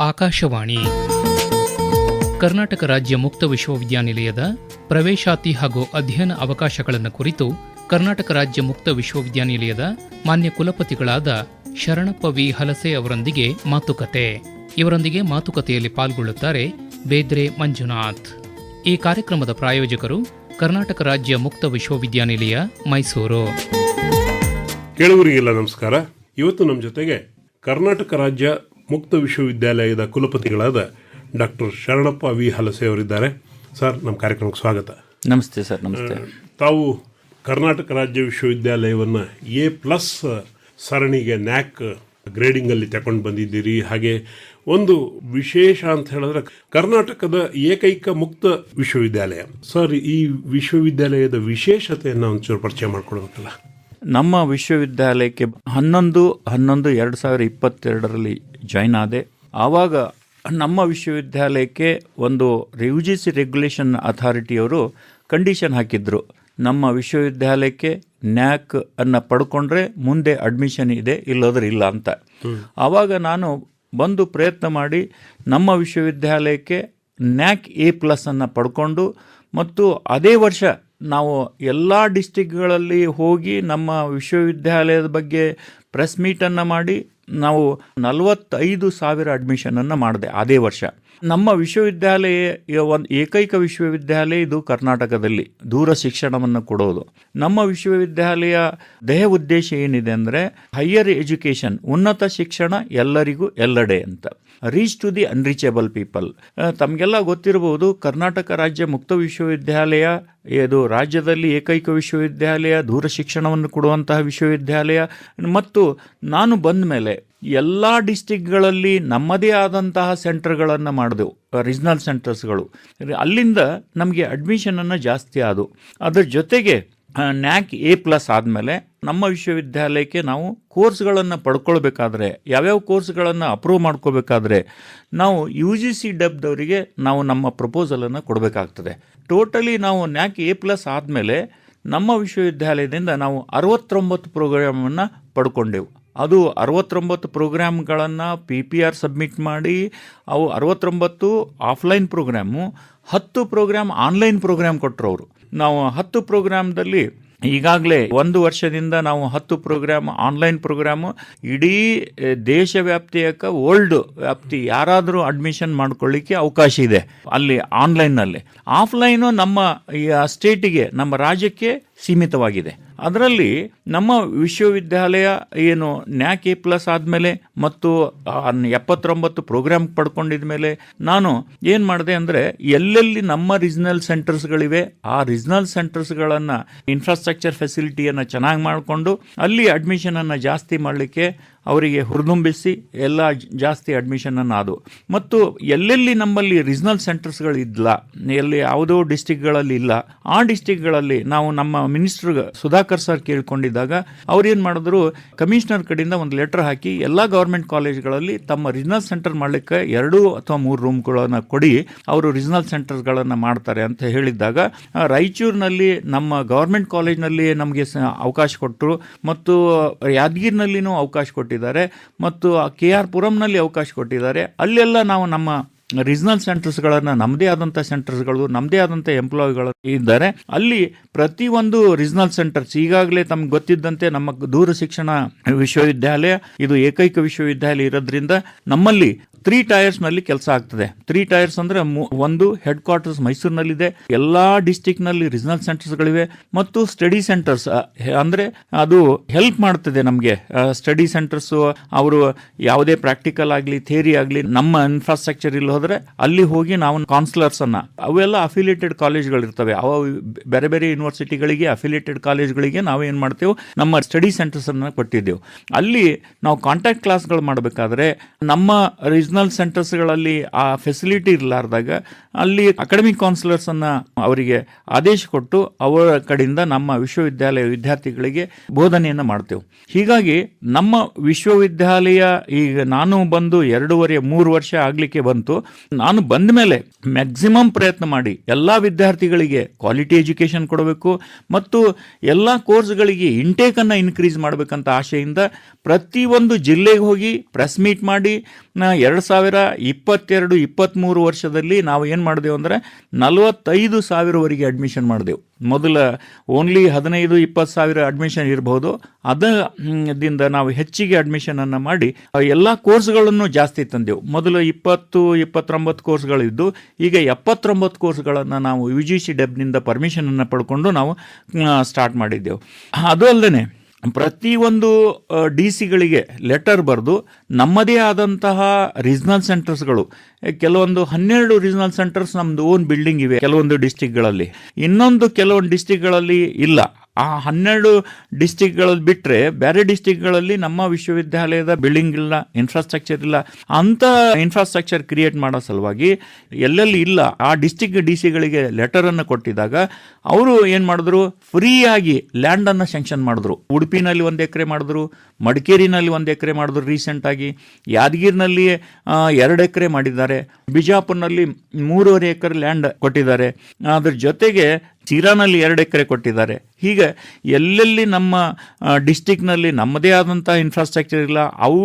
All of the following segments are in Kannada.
ಆಕಾಶವಾಣಿ. ಕರ್ನಾಟಕ ರಾಜ್ಯ ಮುಕ್ತ ವಿಶ್ವವಿದ್ಯಾನಿಲಯದ ಪ್ರವೇಶಾತಿ ಹಾಗೂ ಅಧ್ಯಯನ ಅವಕಾಶಗಳನ್ನು ಕುರಿತು ಕರ್ನಾಟಕ ರಾಜ್ಯ ಮುಕ್ತ ವಿಶ್ವವಿದ್ಯಾನಿಲಯದ ಮಾನ್ಯ ಕುಲಪತಿಗಳಾದ ಶರಣಪ್ಪ ವಿ ಹಲಸೆ ಅವರೊಂದಿಗೆ ಮಾತುಕತೆ. ಇವರೊಂದಿಗೆ ಮಾತುಕತೆಯಲ್ಲಿ ಪಾಲ್ಗೊಳ್ಳುತ್ತಾರೆ ಬೇದ್ರೆ ಮಂಜುನಾಥ್. ಈ ಕಾರ್ಯಕ್ರಮದ ಪ್ರಾಯೋಜಕರು ಕರ್ನಾಟಕ ರಾಜ್ಯ ಮುಕ್ತ ವಿಶ್ವವಿದ್ಯಾನಿಲಯ, ಮೈಸೂರು. ಕೇಳುವರಿಗೆಲ್ಲ ನಮಸ್ಕಾರ. ಇವತ್ತು ನಮ್ಮ ಜೊತೆಗೆ ಕರ್ನಾಟಕ ರಾಜ್ಯ ಮುಕ್ತ ವಿಶ್ವವಿದ್ಯಾಲಯದ ಕುಲಪತಿಗಳಾದ ಡಾಕ್ಟರ್ ಶರಣಪ್ಪ ವಿ. ಹಲಸೆ ಅವರಿದ್ದಾರೆ. ಸರ್ ನಮ್ಮ ಕಾರ್ಯಕ್ರಮಕ್ಕೆ ಸ್ವಾಗತ. ನಮಸ್ತೆ ಸರ್ ನಮಸ್ತೆ. ತಾವು ಕರ್ನಾಟಕ ರಾಜ್ಯ ವಿಶ್ವವಿದ್ಯಾಲಯವನ್ನು ಎ ಪ್ಲಸ್ ಸರಣಿಗೆ ನ್ಯಾಕ್ ಗ್ರೇಡಿಂಗಲ್ಲಿ ತಗೊಂಡು ಬಂದಿದ್ದೀರಿ. ಹಾಗೆ ಒಂದು ವಿಶೇಷ ಅಂತ ಹೇಳಿದ್ರೆ ಕರ್ನಾಟಕದ ಏಕೈಕ ಮುಕ್ತ ವಿಶ್ವವಿದ್ಯಾಲಯ. ಸರ್ ಈ ವಿಶ್ವವಿದ್ಯಾಲಯದ ವಿಶೇಷತೆಯನ್ನು ಒಂಚೂರು ಪರಿಚಯ ಮಾಡ್ಕೊಡ್ಬೇಕಲ್ಲ? ನಮ್ಮ ವಿಶ್ವವಿದ್ಯಾಲಯಕ್ಕೆ ಹನ್ನೊಂದು ಹನ್ನೊಂದು ಎರಡು ಸಾವಿರ ಇಪ್ಪತ್ತೆರಡರಲ್ಲಿ ಜಾಯ್ನ್ ಆದೆ. ಆವಾಗ ನಮ್ಮ ವಿಶ್ವವಿದ್ಯಾಲಯಕ್ಕೆ ಒಂದು ಯು ಜಿ ಸಿ ರೆಗ್ಯುಲೇಷನ್ ಅಥಾರಿಟಿಯವರು ಕಂಡೀಷನ್ ಹಾಕಿದ್ರು. ನಮ್ಮ ವಿಶ್ವವಿದ್ಯಾಲಯಕ್ಕೆ ನ್ಯಾಕ್ ಅನ್ನು ಪಡ್ಕೊಂಡ್ರೆ ಮುಂದೆ ಅಡ್ಮಿಷನ್ ಇದೆ, ಇಲ್ಲದ್ರೆ ಇಲ್ಲ ಅಂತ. ಆವಾಗ ನಾನು ಬಂದು ಪ್ರಯತ್ನ ಮಾಡಿ ನಮ್ಮ ವಿಶ್ವವಿದ್ಯಾಲಯಕ್ಕೆ ನ್ಯಾಕ್ ಎ ಪ್ಲಸ್ ಅನ್ನು ಪಡ್ಕೊಂಡು ಮತ್ತು ಅದೇ ವರ್ಷ ನಾವು ಎಲ್ಲ ಡಿಸ್ಟಿಕ್ಗಳಲ್ಲಿ ಹೋಗಿ ನಮ್ಮ ವಿಶ್ವವಿದ್ಯಾಲಯದ ಬಗ್ಗೆ ಪ್ರೆಸ್ ಮೀಟನ್ನು ಮಾಡಿ ನಾವು ನಲವತ್ತೈದು ಸಾವಿರ ಅಡ್ಮಿಷನನ್ನು ಮಾಡಿದೆ ಅದೇ ವರ್ಷ. ನಮ್ಮ ವಿಶ್ವವಿದ್ಯಾಲಯ, ಒಂದು ಏಕೈಕ ವಿಶ್ವವಿದ್ಯಾಲಯ ಇದು ಕರ್ನಾಟಕದಲ್ಲಿ, ದೂರ ಶಿಕ್ಷಣವನ್ನು ಕೊಡೋದು. ನಮ್ಮ ವಿಶ್ವವಿದ್ಯಾಲಯ ದೇಹ ಉದ್ದೇಶ ಏನಿದೆ ಅಂದರೆ ಹೈಯರ್ ಎಜುಕೇಷನ್ ಉನ್ನತ ಶಿಕ್ಷಣ ಎಲ್ಲರಿಗೂ ಎಲ್ಲೆಡೆ ಅಂತ. Reach to the unreachable people ತಮಗೆಲ್ಲ ಗೊತ್ತಿರಬಹುದು, ಕರ್ನಾಟಕ ರಾಜ್ಯ ಮುಕ್ತ ವಿಶ್ವವಿದ್ಯಾಲಯ, ಇದು ರಾಜ್ಯದಲ್ಲಿ ಏಕೈಕ ವಿಶ್ವವಿದ್ಯಾಲಯ, ದೂರ ಶಿಕ್ಷಣವನ್ನು ಕೊಡುವಂತಹ ವಿಶ್ವವಿದ್ಯಾಲಯ. ಮತ್ತು ನಾನು ಬಂದ ಮೇಲೆ ಎಲ್ಲ ಡಿಸ್ಟಿಕ್ಗಳಲ್ಲಿ ನಮ್ಮದೇ ಆದಂತಹ ಸೆಂಟರ್ಗಳನ್ನು ಮಾಡಿದೆವು ರೀಜ್ನಲ್ ಸೆಂಟರ್ಸ್ಗಳು ಅಲ್ಲಿಂದ ನಮಗೆ ಅಡ್ಮಿಷನನ್ನು ಜಾಸ್ತಿ ಆದವು. ಅದರ ಜೊತೆಗೆ ನ್ಯಾಕ್ ಎ ಪ್ಲಸ್ ಆದಮೇಲೆ ನಮ್ಮ ವಿಶ್ವವಿದ್ಯಾಲಯಕ್ಕೆ ನಾವು ಕೋರ್ಸ್ಗಳನ್ನು ಪಡ್ಕೊಳ್ಬೇಕಾದ್ರೆ, ಯಾವ್ಯಾವ ಕೋರ್ಸ್ಗಳನ್ನು ಅಪ್ರೂವ್ ಮಾಡ್ಕೋಬೇಕಾದ್ರೆ ನಾವು ಯು ಜಿ ಸಿ ಡಬ್ದವರಿಗೆ ನಾವು ನಮ್ಮ ಪ್ರಪೋಸಲನ್ನು ಕೊಡಬೇಕಾಗ್ತದೆ. ಟೋಟಲಿ ನಾವು ನ್ಯಾಕ್ ಎ ಪ್ಲಸ್ ಆದಮೇಲೆ ನಮ್ಮ ವಿಶ್ವವಿದ್ಯಾಲಯದಿಂದ ನಾವು ಅರವತ್ತೊಂಬತ್ತು ಪ್ರೋಗ್ರಾಮನ್ನು ಪಡ್ಕೊಂಡೆವು. ಅದು ಅರವತ್ತೊಂಬತ್ತು ಪ್ರೋಗ್ರಾಮ್ಗಳನ್ನು ಪಿ ಪಿ ಆರ್ ಸಬ್ಮಿಟ್ ಮಾಡಿ, ಅವು ಅರವತ್ತೊಂಬತ್ತು ಆಫ್ಲೈನ್ ಪ್ರೋಗ್ರಾಮು, ಹತ್ತು ಪ್ರೋಗ್ರಾಮ್ ಆನ್ಲೈನ್ ಪ್ರೋಗ್ರಾಮ್ ಕೊಟ್ಟರು ಅವರು ನಾವು ಹತ್ತು ಪ್ರೋಗ್ರಾಮ್ದಲ್ಲಿ ಈಗಾಗಲೇ ಒಂದು ವರ್ಷದಿಂದ ನಾವು ಹತ್ತು ಪ್ರೋಗ್ರಾಮ್ ಆನ್ಲೈನ್ ಪ್ರೋಗ್ರಾಮು, ಇಡೀ ದೇಶವ್ಯಾಪ್ತಿಯಕ ವರ್ಲ್ಡ್ ವ್ಯಾಪ್ತಿ ಯಾರಾದರೂ ಅಡ್ಮಿಷನ್ ಮಾಡ್ಕೊಳ್ಳಿಕ್ಕೆ ಅವಕಾಶ ಇದೆ ಅಲ್ಲಿ ಆನ್ಲೈನ್ನಲ್ಲಿ ಆಫ್ಲೈನು ನಮ್ಮ ಸ್ಟೇಟಿಗೆ ನಮ್ಮ ರಾಜ್ಯಕ್ಕೆ ಸೀಮಿತವಾಗಿದೆ. ಅದರಲ್ಲಿ ನಮ್ಮ ವಿಶ್ವವಿದ್ಯಾಲಯ ಏನು ನ್ಯಾಕ್ ಎ ಪ್ಲಸ್ ಆದಮೇಲೆ ಮತ್ತು ಎಪ್ಪತ್ತೊಂಬತ್ತು ಪ್ರೋಗ್ರಾಮ್ ಪಡ್ಕೊಂಡಿದ ಮೇಲೆ ನಾನು ಏನು ಮಾಡಿದೆ ಅಂದರೆ ಎಲ್ಲೆಲ್ಲಿ ನಮ್ಮ ರೀಜ್ನಲ್ ಸೆಂಟರ್ಸ್ಗಳಿವೆ, ಆ ರೀಜ್ನಲ್ ಸೆಂಟರ್ಸ್ಗಳನ್ನು ಇನ್ಫ್ರಾಸ್ಟ್ರಕ್ಚರ್ ಫೆಸಿಲಿಟಿಯನ್ನು ಚೆನ್ನಾಗಿ ಮಾಡಿಕೊಂಡು ಅಲ್ಲಿ ಅಡ್ಮಿಷನನ್ನು ಜಾಸ್ತಿ ಮಾಡಲಿಕ್ಕೆ ಅವರಿಗೆ ಹುರಿದುಂಬಿಸಿ ಎಲ್ಲ ಜಾಸ್ತಿ ಅಡ್ಮಿಷನನ್ನು ಅದು. ಮತ್ತು ಎಲ್ಲೆಲ್ಲಿ ನಮ್ಮಲ್ಲಿ ರೀಜ್ನಲ್ ಸೆಂಟರ್ಸ್ಗಳು ಇಲ್ಲ ಎಲ್ಲಿ ಯಾವುದೋ ಡಿಸ್ಟಿಕ್ಗಳಲ್ಲಿ ಇಲ್ಲ, ಆ ಡಿಸ್ಟಿಕ್ಗಳಲ್ಲಿ ನಾವು ನಮ್ಮ ಮಿನಿಸ್ಟರ್ ಸುಧಾಕರ್ ಸರ್ ಕೇಳ್ಕೊಂಡಿದ್ದಾಗ ಅವ್ರು ಏನು ಮಾಡಿದ್ರು ಕಮಿಷನರ್ ಕಡೆಯಿಂದ ಒಂದು ಲೆಟರ್ ಹಾಕಿ ಎಲ್ಲ ಗೌರ್ಮೆಂಟ್ ಕಾಲೇಜ್ಗಳಲ್ಲಿ ತಮ್ಮ ರೀಜ್ನಲ್ ಸೆಂಟರ್ ಮಾಡಲಿಕ್ಕೆ ಎರಡು ಅಥವಾ ಮೂರು ರೂಮ್ಗಳನ್ನು ಕೊಡಿ, ಅವರು ರೀಜ್ನಲ್ ಸೆಂಟರ್ಗಳನ್ನು ಮಾಡ್ತಾರೆ ಅಂತ ಹೇಳಿದ್ದಾಗ ರಾಯಚೂರಿನಲ್ಲಿ ನಮ್ಮ ಗೌರ್ಮೆಂಟ್ ಕಾಲೇಜ್ನಲ್ಲಿ ನಮಗೆ ಅವಕಾಶ ಕೊಟ್ಟರು ಮತ್ತು ಯಾದಗಿರಿನಲ್ಲಿನೂ ಅವಕಾಶ ಕೊಟ್ಟಿದ್ದಾರೆ ಮತ್ತು ಕೆ ಆರ್ ಪುರಂನಲ್ಲಿ ಅವಕಾಶ ಕೊಟ್ಟಿದ್ದಾರೆ. ಅಲ್ಲೆಲ್ಲ ನಾವು ನಮ್ಮ ರೀಜ್ನಲ್ ಸೆಂಟರ್ಸ್ಗಳನ್ನು ನಮ್ಮದೇ ಆದಂಥ ಸೆಂಟರ್ಸ್ಗಳು ನಮ್ಮದೇ ಆದಂಥ ಎಂಪ್ಲಾಯಿಗಳು ಇದ್ದಾರೆ. ಅಲ್ಲಿ ಪ್ರತಿಯೊಂದು ರೀಜನಲ್ ಸೆಂಟರ್ಸ್ ಈಗಾಗಲೇ ತಮ್ಗೆ ಗೊತ್ತಿದ್ದಂತೆ ನಮ್ಮ ದೂರ ಶಿಕ್ಷಣ ವಿಶ್ವವಿದ್ಯಾಲಯ, ಇದು ಏಕೈಕ ವಿಶ್ವವಿದ್ಯಾಲಯ ಇರೋದ್ರಿಂದ ನಮ್ಮಲ್ಲಿ ತ್ರೀ ಟೈರ್ಸ್ನಲ್ಲಿ ಕೆಲಸ ಆಗ್ತದೆ. ತ್ರೀ ಟೈರ್ಸ್ ಅಂದರೆ ಒಂದು ಹೆಡ್ ಕ್ವಾರ್ಟರ್ಸ್ ಮೈಸೂರಿನಲ್ಲಿದೆ. ಎಲ್ಲ ಡಿಸ್ಟಿಕ್ನಲ್ಲಿ ಸೆಂಟರ್ಸ್ ಸೆಂಟರ್ಸ್ಗಳಿವೆ ಮತ್ತು ಸ್ಟಡಿ ಸೆಂಟರ್ಸ್ ಅಂದರೆ ಅದು ಹೆಲ್ಪ್ ಮಾಡ್ತದೆ ನಮಗೆ. ಸ್ಟಡಿ ಸೆಂಟರ್ಸು ಅವರು ಯಾವುದೇ ಪ್ರಾಕ್ಟಿಕಲ್ ಆಗಲಿ ಥಿಯರಿ ಆಗಲಿ, ನಮ್ಮ ಇನ್ಫ್ರಾಸ್ಟ್ರಕ್ಚರ್ ಇಲ್ಲಿ ಹೋದರೆ ಅಲ್ಲಿ ಹೋಗಿ ನಾವು ಕೌನ್ಸಿಲರ್ಸನ್ನು ಅವೆಲ್ಲ ಅಫಿಲಿಯೇಟೆಡ್ ಕಾಲೇಜ್ಗಳು ಇರ್ತವೆ ಅವ ಬೇರೆ ಬೇರೆ ಯೂನಿವರ್ಸಿಟಿಗಳಿಗೆ ಅಫಿಲಿಯೇಟೆಡ್ ಕಾಲೇಜ್ಗಳಿಗೆ ನಾವು ಏನು ಮಾಡ್ತೇವೆ? ನಮ್ಮ ಸ್ಟಡಿ ಸೆಂಟರ್ಸ್ ಅನ್ನ ಕೊಟ್ಟಿದ್ದೆವು. ಅಲ್ಲಿ ನಾವು ಕಾಂಟ್ಯಾಕ್ಟ್ ಕ್ಲಾಸ್ಗಳು ಮಾಡಬೇಕಾದ್ರೆ ನಮ್ಮ ರೀಜ್ನಲ್ ಸೆಂಟರ್ಸ್ಗಳಲ್ಲಿ ಆ ಫೆಸಿಲಿಟಿ ಇರಲಾರ್ದಾಗ ಅಲ್ಲಿ ಅಕಾಡೆಮಿಕ್ ಕೌನ್ಸಿಲರ್ಸ್ ಅನ್ನ ಅವರಿಗೆ ಆದೇಶ ಕೊಟ್ಟು ಅವರ ಕಡೆಯಿಂದ ನಮ್ಮ ವಿಶ್ವವಿದ್ಯಾಲಯ ವಿದ್ಯಾರ್ಥಿಗಳಿಗೆ ಬೋಧನೆಯನ್ನು ಮಾಡ್ತೇವೆ. ಹೀಗಾಗಿ ನಮ್ಮ ವಿಶ್ವವಿದ್ಯಾಲಯ ಈಗ ನಾನು ಬಂದು ಎರಡೂವರೆ, ಮೂರು ವರ್ಷ ಆಗಲಿಕ್ಕೆ ಬಂತು. ನಾನು ಬಂದ ಮೇಲೆ ಮ್ಯಾಕ್ಸಿಮಮ್ ಪ್ರಯತ್ನ ಮಾಡಿ ಎಲ್ಲ ವಿದ್ಯಾರ್ಥಿಗಳಿಗೆ ಕ್ವಾಲಿಟಿ ಎಜುಕೇಷನ್ ಕೊಡಬೇಕು ಮತ್ತು ಎಲ್ಲ ಕೋರ್ಸ್ಗಳಿಗೆ ಇಂಟೇಕನ್ನು ಇನ್ಕ್ರೀಸ್ ಮಾಡಬೇಕಂತ ಆಶೆಯಿಂದ ಪ್ರತಿಯೊಂದು ಜಿಲ್ಲೆಗೆ ಹೋಗಿ ಪ್ರೆಸ್ ಮೀಟ್ ಮಾಡಿ ಎರಡು ಸಾವಿರ ಇಪ್ಪತ್ತೆರಡು ಇಪ್ಪತ್ತ್ಮೂರು ವರ್ಷದಲ್ಲಿ ನಾವು ಏನು ಮಾಡಿದೆವು ಅಂದರೆ ನಲವತ್ತೈದು ಸಾವಿರವರೆಗೆ ಅಡ್ಮಿಷನ್ ಮಾಡಿದೆವು. ಮೊದಲ ಓನ್ಲಿ ಹದಿನೈದು, ಇಪ್ಪತ್ತು ಸಾವಿರ ಅಡ್ಮಿಷನ್ ಇರಬಹುದು ಅದರಿಂದ ನಾವು ಹೆಚ್ಚಿಗೆ ಅಡ್ಮಿಷನನ್ನು ಮಾಡಿ ಎಲ್ಲ ಕೋರ್ಸ್ಗಳನ್ನು ಜಾಸ್ತಿ ತಂದೆವು. ಮೊದಲು ಇಪ್ಪತ್ತು, ಇಪ್ಪತ್ತೊಂಬತ್ತು ಕೋರ್ಸ್ಗಳಿದ್ದು ಈಗ ಎಪ್ಪತ್ತೊಂಬತ್ತು ಕೋರ್ಸ್ಗಳನ್ನು ನಾವು ಯು ಜಿ ಸಿ ಡೆಬ್ನಿಂದ ಪರ್ಮಿಷನನ್ನು ಪಡ್ಕೊಂಡು ನಾವು ಸ್ಟಾರ್ಟ್ ಮಾಡಿದ್ದೆವು. ಅದು ಅಲ್ಲದೆ ಪ್ರತಿಯೊಂದು ಡಿ ಸಿಗಳಿಗೆ ಲೆಟರ್ ಬರೆದು ನಮ್ಮದೇ ಆದಂತಹ ರೀಜನಲ್ ಸೆಂಟರ್ಸ್ಗಳು ಕೆಲವೊಂದು ಹನ್ನೆರಡು ರೀಜನಲ್ ಸೆಂಟರ್ಸ್ ನಮ್ಮದು ಓನ್ ಬಿಲ್ಡಿಂಗ್ ಇವೆ ಕೆಲವೊಂದು ಡಿಸ್ಟಿಕ್ಗಳಲ್ಲಿ ಇನ್ನೊಂದು ಕೆಲವೊಂದು ಡಿಸ್ಟಿಕ್ಗಳಲ್ಲಿ ಇಲ್ಲ. ಆ ಹನ್ನೆರಡು ಡಿಸ್ಟಿಕ್ಗಳಲ್ಲಿ ಬಿಟ್ಟರೆ ಬೇರೆ ಡಿಸ್ಟಿಕ್ಗಳಲ್ಲಿ ನಮ್ಮ ವಿಶ್ವವಿದ್ಯಾಲಯದ ಬಿಲ್ಡಿಂಗ್ ಇಲ್ಲ ಇನ್ಫ್ರಾಸ್ಟ್ರಕ್ಚರ್ ಇಲ್ಲ. ಅಂತ ಇನ್ಫ್ರಾಸ್ಟ್ರಕ್ಚರ್ ಕ್ರಿಯೇಟ್ ಮಾಡೋ ಸಲುವಾಗಿ ಎಲ್ಲೆಲ್ಲಿ ಇಲ್ಲ, ಆ ಡಿಸ್ಟಿಕ್ ಡಿ ಸಿಗಳಿಗೆ ಲೆಟರನ್ನು ಕೊಟ್ಟಿದ್ದಾಗ ಅವರು ಏನು ಮಾಡಿದ್ರು? ಫ್ರೀಯಾಗಿ ಲ್ಯಾಂಡನ್ನು ಸ್ಯಾಂಕ್ಷನ್ ಮಾಡಿದ್ರು. ಉಡುಪಿನಲ್ಲಿ ಒಂದು ಎಕರೆ ಮಾಡಿದ್ರು. ಮಡಿಕೇರಿನಲ್ಲಿ ಒಂದು ಎಕರೆ ಮಾಡಿದ್ರು ರೀಸೆಂಟಾಗಿ ಯಾದಗಿರಿನಲ್ಲಿ ಎರಡು ಎಕರೆ ಮಾಡಿದ್ದಾರೆ. ಬಿಜಾಪುರ್ನಲ್ಲಿ ಮೂರುವರೆ ಎಕರೆ ಲ್ಯಾಂಡ್ ಕೊಟ್ಟಿದ್ದಾರೆ. ಅದ್ರ ಜೊತೆಗೆ ಚೀರಾನಲ್ಲಿ ಎರಡು ಎಕರೆ ಕೊಟ್ಟಿದ್ದಾರೆ. ಹೀಗೆ ಎಲ್ಲೆಲ್ಲಿ ನಮ್ಮ ಡಿಸ್ಟಿಕ್ನಲ್ಲಿ ನಮ್ಮದೇ ಆದಂಥ ಇನ್ಫ್ರಾಸ್ಟ್ರಕ್ಚರ್ ಇಲ್ಲ, ಅವು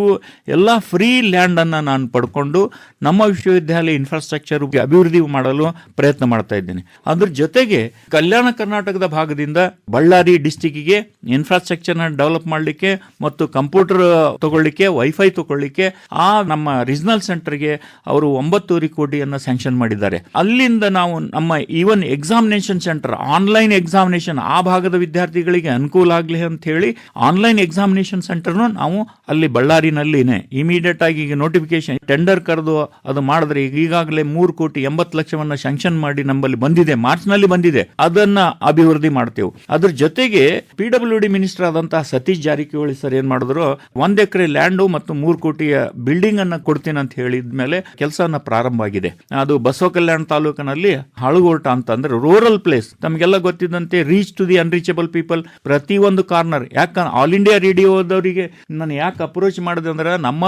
ಎಲ್ಲ ಫ್ರೀ ಲ್ಯಾಂಡನ್ನು ನಾನು ಪಡ್ಕೊಂಡು ನಮ್ಮ ವಿಶ್ವವಿದ್ಯಾಲಯ ಇನ್ಫ್ರಾಸ್ಟ್ರಕ್ಚರ್ ಅಭಿವೃದ್ಧಿ ಮಾಡಲು ಪ್ರಯತ್ನ ಮಾಡ್ತಾ ಇದ್ದೇನೆ. ಅದ್ರ ಜೊತೆಗೆ ಕಲ್ಯಾಣ ಕರ್ನಾಟಕದ ಭಾಗದಿಂದ ಬಳ್ಳಾರಿ ಡಿಸ್ಟಿಕ್ಕಿಗೆ ಇನ್ಫ್ರಾಸ್ಟ್ರಕ್ಚರ್ನ ಡೆವಲಪ್ ಮಾಡಲಿಕ್ಕೆ ಮತ್ತು ಕಂಪ್ಯೂಟರ್ ತಗೊಳ್ಳಿಕ್ಕೆ ವೈಫೈ ತಗೊಳ್ಳಿಕ್ಕೆ, ಆ ನಮ್ಮ ರೀಜನಲ್ ಸೆಂಟರ್ಗೆ ಅವರು ಒಂಬತ್ತೂವರೆ ಕೋಟಿಯನ್ನು ಸ್ಯಾಂಕ್ಷನ್ ಮಾಡಿದ್ದಾರೆ. ಅಲ್ಲಿಂದ ನಾವು ನಮ್ಮ even examination centre online examination ಆ ಭಾಗದ ವಿದ್ಯಾರ್ಥಿಗಳಿಗೆ ಅನುಕೂಲ ಆಗಲಿ ಅಂತ ಹೇಳಿ ಆನ್ಲೈನ್ ಎಕ್ಸಾಮಿನೇಷನ್ ಸೆಂಟರ್ನು ನಾವು ಅಲ್ಲಿ ಬಳ್ಳಾರಿನಲ್ಲಿನೇ ಇಮಿಡಿಯೇಟ್ ಆಗಿ ಈಗ ನೋಟಿಫಿಕೇಶನ್ ಟೆಂಡರ್ ಕರೆದು ಅದು ಮಾಡಿದ್ರೆ ಈಗ ಈಗಾಗಲೇ ಮೂರು ಕೋಟಿ ಎಂಬತ್ತು ಲಕ್ಷವನ್ನ ಸ್ಯಾಂಕ್ಷನ್ ಮಾಡಿ ನಮ್ಮಲ್ಲಿ ಬಂದಿದೆ ಮಾರ್ಚ್ನಲ್ಲಿ ಬಂದಿದೆ. ಅದನ್ನ ಅಭಿವೃದ್ಧಿ ಮಾಡ್ತೇವೆ. ಅದ್ರ ಜೊತೆಗೆ ಪಿ ಡಬ್ಲ್ಯೂ ಡಿ ಮಿನಿಸ್ಟರ್ ಆದಂತಹ ಸತೀಶ್ ಜಾರಕಿಹೊಳಿ ಸರ್ ಏನ್ ಮಾಡಿದ್ರು ಒಂದ್ ಎಕರೆ ಲ್ಯಾಂಡು ಮತ್ತು ಮೂರು ಕೋಟಿಯ ಬಿಲ್ಡಿಂಗ್ ಅನ್ನ ಕೊಡ್ತೀನಿ ಅಂತ ಹೇಳಿದ ಮೇಲೆ ಕೆಲಸನ ಪ್ರಾರಂಭ ಆಗಿದೆ. ಅದು ಬಸವ ಕಲ್ಯಾಣ ತಾಲೂಕಿನಲ್ಲಿ ಹಳಗೋಟ ಅಂತ ಅಂದ್ರೆ ರೂರಲ್ ಪ್ಲೇಸ್ ತಮಗೆಲ್ಲ ಗೊತ್ತಿದ್ದಂತೆ reach to the unreachable people ಪ್ರತಿ ಒಂದು ಕಾರ್ನರ್ ಯಾಕಂದ್ರೆ ಆಲ್ ಇಂಡಿಯಾ ರೇಡಿಯೋದವರಿಗೆ ನಾನು ಯಾಕೆ ಅಪ್ರೋಚ್ ಮಾಡಿದೆ ಅಂದ್ರೆ ನಮ್ಮ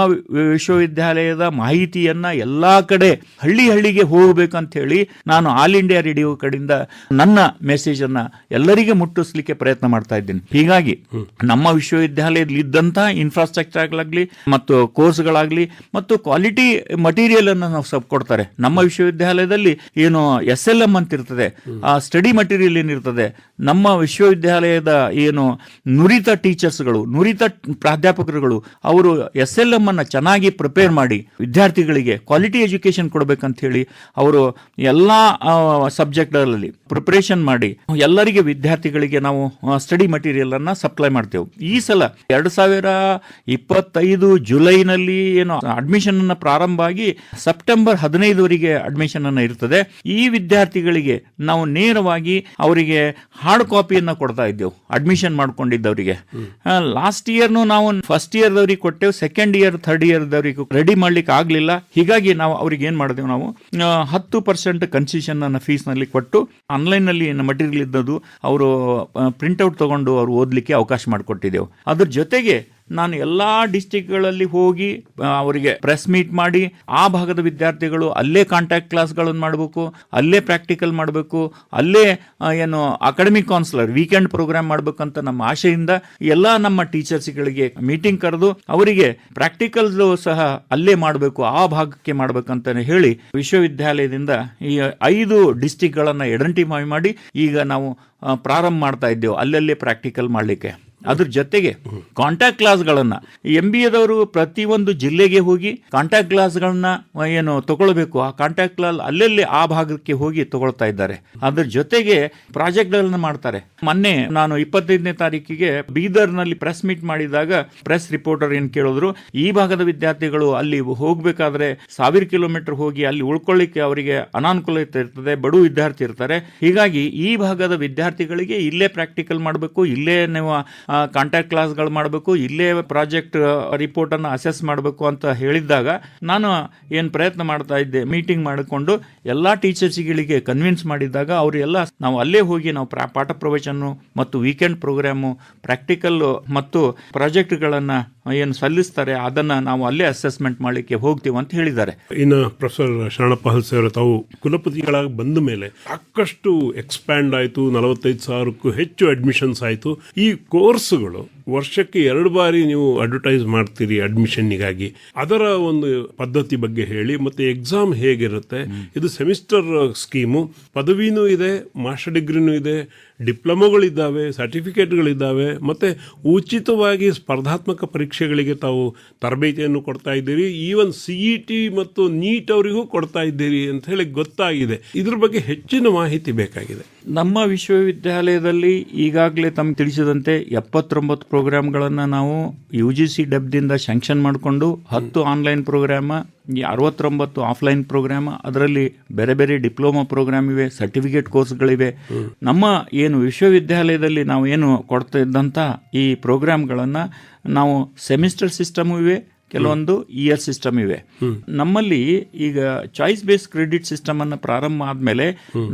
ವಿಶ್ವವಿದ್ಯಾಲಯದ ಮಾಹಿತಿಯನ್ನ ಎಲ್ಲಾ ಕಡೆ ಹಳ್ಳಿ ಹಳ್ಳಿಗೆ ಹೋಗಬೇಕಂತ ಹೇಳಿ ನಾನು ಆಲ್ ಇಂಡಿಯಾ ರೇಡಿಯೋ ಕಡೆಯಿಂದ ನನ್ನ ಮೆಸೇಜ್ ಅನ್ನ ಎಲ್ಲರಿಗೆ ಮುಟ್ಟಿಸ್ಲಿಕ್ಕೆ ಪ್ರಯತ್ನ ಮಾಡ್ತಾ ಇದ್ದೀನಿ. ಹೀಗಾಗಿ ನಮ್ಮ ವಿಶ್ವವಿದ್ಯಾಲಯದಲ್ಲಿ ಇದ್ದಂತಹ ಇನ್ಫ್ರಾಸ್ಟ್ರಕ್ಚರ್ ಆಗಲಾಗ್ಲಿ ಮತ್ತು ಕೋರ್ಸ್ಗಳಾಗ್ಲಿ ಮತ್ತು ಕ್ವಾಲಿಟಿ ಮಟೀರಿಯಲ್ ಅನ್ನು ನಾವು ಸಬ್ ಕೊಡ್ತಾರೆ. ನಮ್ಮ ವಿಶ್ವವಿದ್ಯಾಲಯದಲ್ಲಿ ಏನು ಎಸ್ ಎಲ್ ಎಂ ಅಂತ ಇರ್ತದೆ ಆ ಸ್ಟಡಿ ಮಟೀರಿಯಲ್ ಏನಿರ್ತದೆ. ನಮ್ಮ ವಿಶ್ವವಿದ್ಯಾಲಯದ ಏನು ನುರಿತ ಟೀಚರ್ಸ್ಗಳು, ನುರಿತ ಪ್ರಾಧ್ಯಾಪಕರುಗಳು, ಅವರು ಎಸ್ ಎಲ್ ಎಂ ಅನ್ನು ಚೆನ್ನಾಗಿ ಪ್ರಿಪೇರ್ ಮಾಡಿ ವಿದ್ಯಾರ್ಥಿಗಳಿಗೆ ಕ್ವಾಲಿಟಿ ಎಜುಕೇಶನ್ ಕೊಡಬೇಕಂತ ಹೇಳಿ ಅವರು ಎಲ್ಲ ಸಬ್ಜೆಕ್ಟ್ಗಳಲ್ಲಿ ಪ್ರಿಪ್ರೇಷನ್ ಮಾಡಿ ಎಲ್ಲರಿಗೆ ವಿದ್ಯಾರ್ಥಿಗಳಿಗೆ ನಾವು ಸ್ಟಡಿ ಮಟೀರಿಯಲ್ ಅನ್ನ ಸಪ್ಲೈ ಮಾಡ್ತೇವೆ. ಈ ಸಲ ಎರಡು ಸಾವಿರ ಇಪ್ಪತ್ತೈದು ಜುಲೈನಲ್ಲಿ ಏನು ಅಡ್ಮಿಷನ್ ಅನ್ನ ಪ್ರಾರಂಭ ಆಗಿ ಸೆಪ್ಟೆಂಬರ್ ಹದಿನೈದವರೆಗೆ ಅಡ್ಮಿಷನ್ ಅನ್ನ ಇರ್ತದೆ. ಈ ವಿದ್ಯಾರ್ಥಿಗಳಿಗೆ ನಾವು ನೇರವಾಗಿ ಅವರಿಗೆ ಹಾರ್ಡ್ ಕಾಪಿಯನ್ನ ಕೊಡ್ತಾ ಇದ್ದೆವು ಅಡ್ಮಿಷನ್ ಮಾಡ್ಕೊಂಡಿದ್ದವರಿಗೆ. ಲಾಸ್ಟ್ ಇಯರ್ನು ನಾವು ಫಸ್ಟ್ ಇಯರ್ ದವ್ರಿಗೆ ಕೊಟ್ಟೆವು ಸೆಕೆಂಡ್ ಇಯರ್ ಥರ್ಡ್ ಇಯರ್ ದವರಿಗೆ ರೆಡಿ ಮಾಡ್ಲಿಕ್ಕೆ ಆಗಲಿಲ್ಲ. ಹೀಗಾಗಿ ನಾವು ಅವ್ರಿಗೆ ಏನು ಮಾಡಿದೆವು ನಾವು ಹತ್ತು ಪರ್ಸೆಂಟ್ ಕನ್ಸೆಷನ್ ಅನ್ನ ಫೀಸ್ನಲ್ಲಿ ಕೊಟ್ಟು ಆನ್ಲೈನ್ನಲ್ಲಿ ಮಟೀರಿಯಲ್ ಇದ್ದದ್ದು, ಅವರು ಪ್ರಿಂಟ್ಔಟ್ ತಗೊಂಡು ಅವ್ರು ಓದ್ಲಿಕ್ಕೆ ಅವಕಾಶ ಮಾಡಿಕೊಟ್ಟಿದ್ದೆವು. ಅದ್ರ ಜೊತೆಗೆ ನಾನು ಎಲ್ಲ ಡಿಸ್ಟಿಕ್ಗಳಲ್ಲಿ ಹೋಗಿ ಅವರಿಗೆ ಪ್ರೆಸ್ ಮೀಟ್ ಮಾಡಿ, ಆ ಭಾಗದ ವಿದ್ಯಾರ್ಥಿಗಳು ಅಲ್ಲೇ ಕಾಂಟ್ಯಾಕ್ಟ್ ಕ್ಲಾಸ್ಗಳನ್ನು ಮಾಡಬೇಕು, ಅಲ್ಲೇ ಪ್ರಾಕ್ಟಿಕಲ್ ಮಾಡಬೇಕು, ಅಲ್ಲೇ ಏನು ಅಕಾಡೆಮಿಕ್ ಕೌನ್ಸಿಲರ್ ವೀಕೆಂಡ್ ಪ್ರೋಗ್ರಾಮ್ ಮಾಡಬೇಕಂತ ನಮ್ಮ ಆಶೆಯಿಂದ ಎಲ್ಲ ನಮ್ಮ ಟೀಚರ್ಸ್ಗಳಿಗೆ ಮೀಟಿಂಗ್ ಕರೆದು ಅವರಿಗೆ ಪ್ರಾಕ್ಟಿಕಲ್ ಸಹ ಅಲ್ಲೇ ಮಾಡಬೇಕು, ಆ ಭಾಗಕ್ಕೆ ಮಾಡಬೇಕಂತ ಹೇಳಿ ವಿಶ್ವವಿದ್ಯಾಲಯದಿಂದ ಈ ಐದು ಡಿಸ್ಟಿಕ್ಗಳನ್ನು ಐಡೆಂಟಿಫೈ ಮಾಡಿ ಈಗ ನಾವು ಪ್ರಾರಂಭ ಮಾಡ್ತಾ ಇದ್ದೇವೆ, ಅಲ್ಲಲ್ಲೇ ಪ್ರಾಕ್ಟಿಕಲ್ ಮಾಡಲಿಕ್ಕೆ. ಅದ್ರ ಜೊತೆಗೆ ಕಾಂಟ್ಯಾಕ್ಟ್ ಕ್ಲಾಸ್ಗಳನ್ನ ಎಂ ಬಿ ಎದವರು ಪ್ರತಿಯೊಂದು ಜಿಲ್ಲೆಗೆ ಹೋಗಿ ಕಾಂಟ್ಯಾಕ್ಟ್ ಕ್ಲಾಸ್ಗಳನ್ನ ಏನು ತಗೊಳ್ಬೇಕು, ಆ ಕಾಂಟ್ಯಾಕ್ಟ್ ಕ್ಲಾಸ್ ಅಲ್ಲಲ್ಲಿ ಆ ಭಾಗಕ್ಕೆ ಹೋಗಿ ತಗೊಳ್ತಾ ಇದ್ದಾರೆ. ಅದ್ರ ಜೊತೆಗೆ ಪ್ರಾಜೆಕ್ಟ್ಗಳನ್ನ ಮಾಡ್ತಾರೆ. ಮೊನ್ನೆ ನಾನು ಇಪ್ಪತ್ತೈದನೇ ತಾರೀಕಿಗೆ ಬೀದರ್ನಲ್ಲಿ ಪ್ರೆಸ್ ಮೀಟ್ ಮಾಡಿದಾಗ ಪ್ರೆಸ್ ರಿಪೋರ್ಟರ್ ಏನು ಕೇಳಿದ್ರು, ಈ ಭಾಗದ ವಿದ್ಯಾರ್ಥಿಗಳು ಅಲ್ಲಿ ಹೋಗ್ಬೇಕಾದ್ರೆ ಸಾವಿರ ಕಿಲೋಮೀಟರ್ ಹೋಗಿ ಅಲ್ಲಿ ಉಳ್ಕೊಳ್ಳಿಕ್ಕೆ ಅವರಿಗೆ ಅನಾನುಕೂಲತೆ ಇರ್ತದೆ, ಬಡು ವಿದ್ಯಾರ್ಥಿ ಇರ್ತಾರೆ. ಹೀಗಾಗಿ ಈ ಭಾಗದ ವಿದ್ಯಾರ್ಥಿಗಳಿಗೆ ಇಲ್ಲೇ ಪ್ರಾಕ್ಟಿಕಲ್ ಮಾಡಬೇಕು, ಇಲ್ಲೇ ನೀವು ಕಾಂಟ್ಯಾಕ್ಟ್ ಕ್ಲಾಸ್ಗಳು ಮಾಡಬೇಕು, ಇಲ್ಲೇ ಪ್ರಾಜೆಕ್ಟ್ ರಿಪೋರ್ಟನ್ನು ಅಸೆಸ್ ಮಾಡಬೇಕು ಅಂತ ಹೇಳಿದ್ದಾಗ ನಾನು ಏನು ಪ್ರಯತ್ನ ಮಾಡ್ತಾ ಇದ್ದೆ ಮೀಟಿಂಗ್ ಮಾಡಿಕೊಂಡು ಎಲ್ಲ ಟೀಚರ್ಸ್ಗಳಿಗೆ ಕನ್ವಿನ್ಸ್ ಮಾಡಿದ್ದಾಗ ಅವರು ಎಲ್ಲ ನಾವು ಅಲ್ಲೇ ಹೋಗಿ ನಾವು ಪಾಠ ಪ್ರವಚನ ಮತ್ತು ವೀಕೆಂಡ್ ಪ್ರೋಗ್ರಾಮು ಪ್ರಾಕ್ಟಿಕಲ್ ಮತ್ತು ಪ್ರಾಜೆಕ್ಟ್ಗಳನ್ನು ಏನು ಸಲ್ಲಿಸ್ತಾರೆ ಅದನ್ನು ನಾವು ಅಲ್ಲೇ ಅಸೆಸ್ಮೆಂಟ್ ಮಾಡಲಿಕ್ಕೆ ಹೋಗ್ತೀವಿ ಅಂತ ಹೇಳಿದ್ದಾರೆ. ಇನ್ನು ಪ್ರೊಫೆಸರ್ ಶರಣಪ್ಪ ಹಲ್ಸೆ ಅವರು ತಾವು ಕುಲಪತಿಗಳಾಗಿ ಬಂದ ಮೇಲೆ ಸಾಕಷ್ಟು ಎಕ್ಸ್ಪ್ಯಾಂಡ್ ಆಯಿತು, ನಲವತ್ತೈದು ಸಾವಿರಕ್ಕೂ ಹೆಚ್ಚು ಅಡ್ಮಿಷನ್ಸ್ ಆಯಿತು. ಈ ಕೋರ್ಸ್ಗಳು ವರ್ಷಕ್ಕೆ ಎರಡು ಬಾರಿ ನೀವು ಅಡ್ವರ್ಟೈಸ್ ಮಾಡ್ತೀರಿ ಅಡ್ಮಿಷನ್ನಿಗಾಗಿ ಅದರ ಒಂದು ಪದ್ಧತಿ ಬಗ್ಗೆ ಹೇಳಿ, ಮತ್ತೆ ಎಕ್ಸಾಮ್ ಹೇಗಿರುತ್ತೆ, ಇದು ಸೆಮಿಸ್ಟರ್ ಸ್ಕೀಮು ಪದವಿನೂ ಇದೆ ಮಾಸ್ಟರ್ ಡಿಗ್ರಿನೂ ಇದೆ ಡಿಪ್ಲೊಮೊಗಳಿದ್ದಾವೆ ಸರ್ಟಿಫಿಕೇಟ್ಗಳಿದ್ದಾವೆ ಮತ್ತೆ ಉಚಿತವಾಗಿ ಸ್ಪರ್ಧಾತ್ಮಕ ಪರೀಕ್ಷೆಗಳಿಗೆ ತಾವು ತರಬೇತಿಯನ್ನು ಕೊಡ್ತಾ ಇದ್ದೀರಿ. ಈವನ್ ಇ ಟಿ ಮತ್ತು ನೀಟ್ ಅವರಿಗೂ ಕೊಡ್ತಾ ಇದ್ದೀರಿ ಅಂತ ಹೇಳಿ ಗೊತ್ತಾಗಿದೆ. ಇದ್ರ ಬಗ್ಗೆ ಹೆಚ್ಚಿನ ಮಾಹಿತಿ ಬೇಕಾಗಿದೆ. ನಮ್ಮ ವಿಶ್ವವಿದ್ಯಾಲಯದಲ್ಲಿ ಈಗಾಗಲೇ ತಮ್ಗೆ ತಿಳಿಸಿದಂತೆ ಎಪ್ಪತ್ತೊಂಬತ್ತು ಪ್ರೋಗ್ರಾಮ್ಗಳನ್ನು ನಾವು ಯು ಜಿ ಸಿ ಡಬ್ದಿಂದ ಸ್ಯಾಂಕ್ಷನ್ ಮಾಡಿಕೊಂಡು ಹತ್ತು ಆನ್ಲೈನ್ ಪ್ರೋಗ್ರಾಮ ಅರವತ್ತೊಂಬತ್ತು ಆಫ್ಲೈನ್ ಪ್ರೋಗ್ರಾಮ್, ಅದರಲ್ಲಿ ಬೇರೆ ಬೇರೆ ಡಿಪ್ಲೊಮಾ ಪ್ರೋಗ್ರಾಮ್ ಇವೆ ಸರ್ಟಿಫಿಕೇಟ್ ಕೋರ್ಸ್ಗಳಿವೆ ನಮ್ಮ ಏನು ವಿಶ್ವವಿದ್ಯಾಲಯದಲ್ಲಿ ನಾವು ಏನು ಕೊಡ್ತಾ ಇದ್ದಂಥ ಈ ಪ್ರೋಗ್ರಾಮ್ಗಳನ್ನು ನಾವು ಸೆಮಿಸ್ಟರ್ ಸಿಸ್ಟಮ್ ಇವೆ ಕೆಲವೊಂದು ಇಯರ್ ಸಿಸ್ಟಮ್ ಇವೆ. ನಮ್ಮಲ್ಲಿ ಈಗ ಚಾಯ್ಸ್ ಬೇಸ್ ಕ್ರೆಡಿಟ್ ಸಿಸ್ಟಮ್ ಅನ್ನು ಪ್ರಾರಂಭ ಆದ್ಮೇಲೆ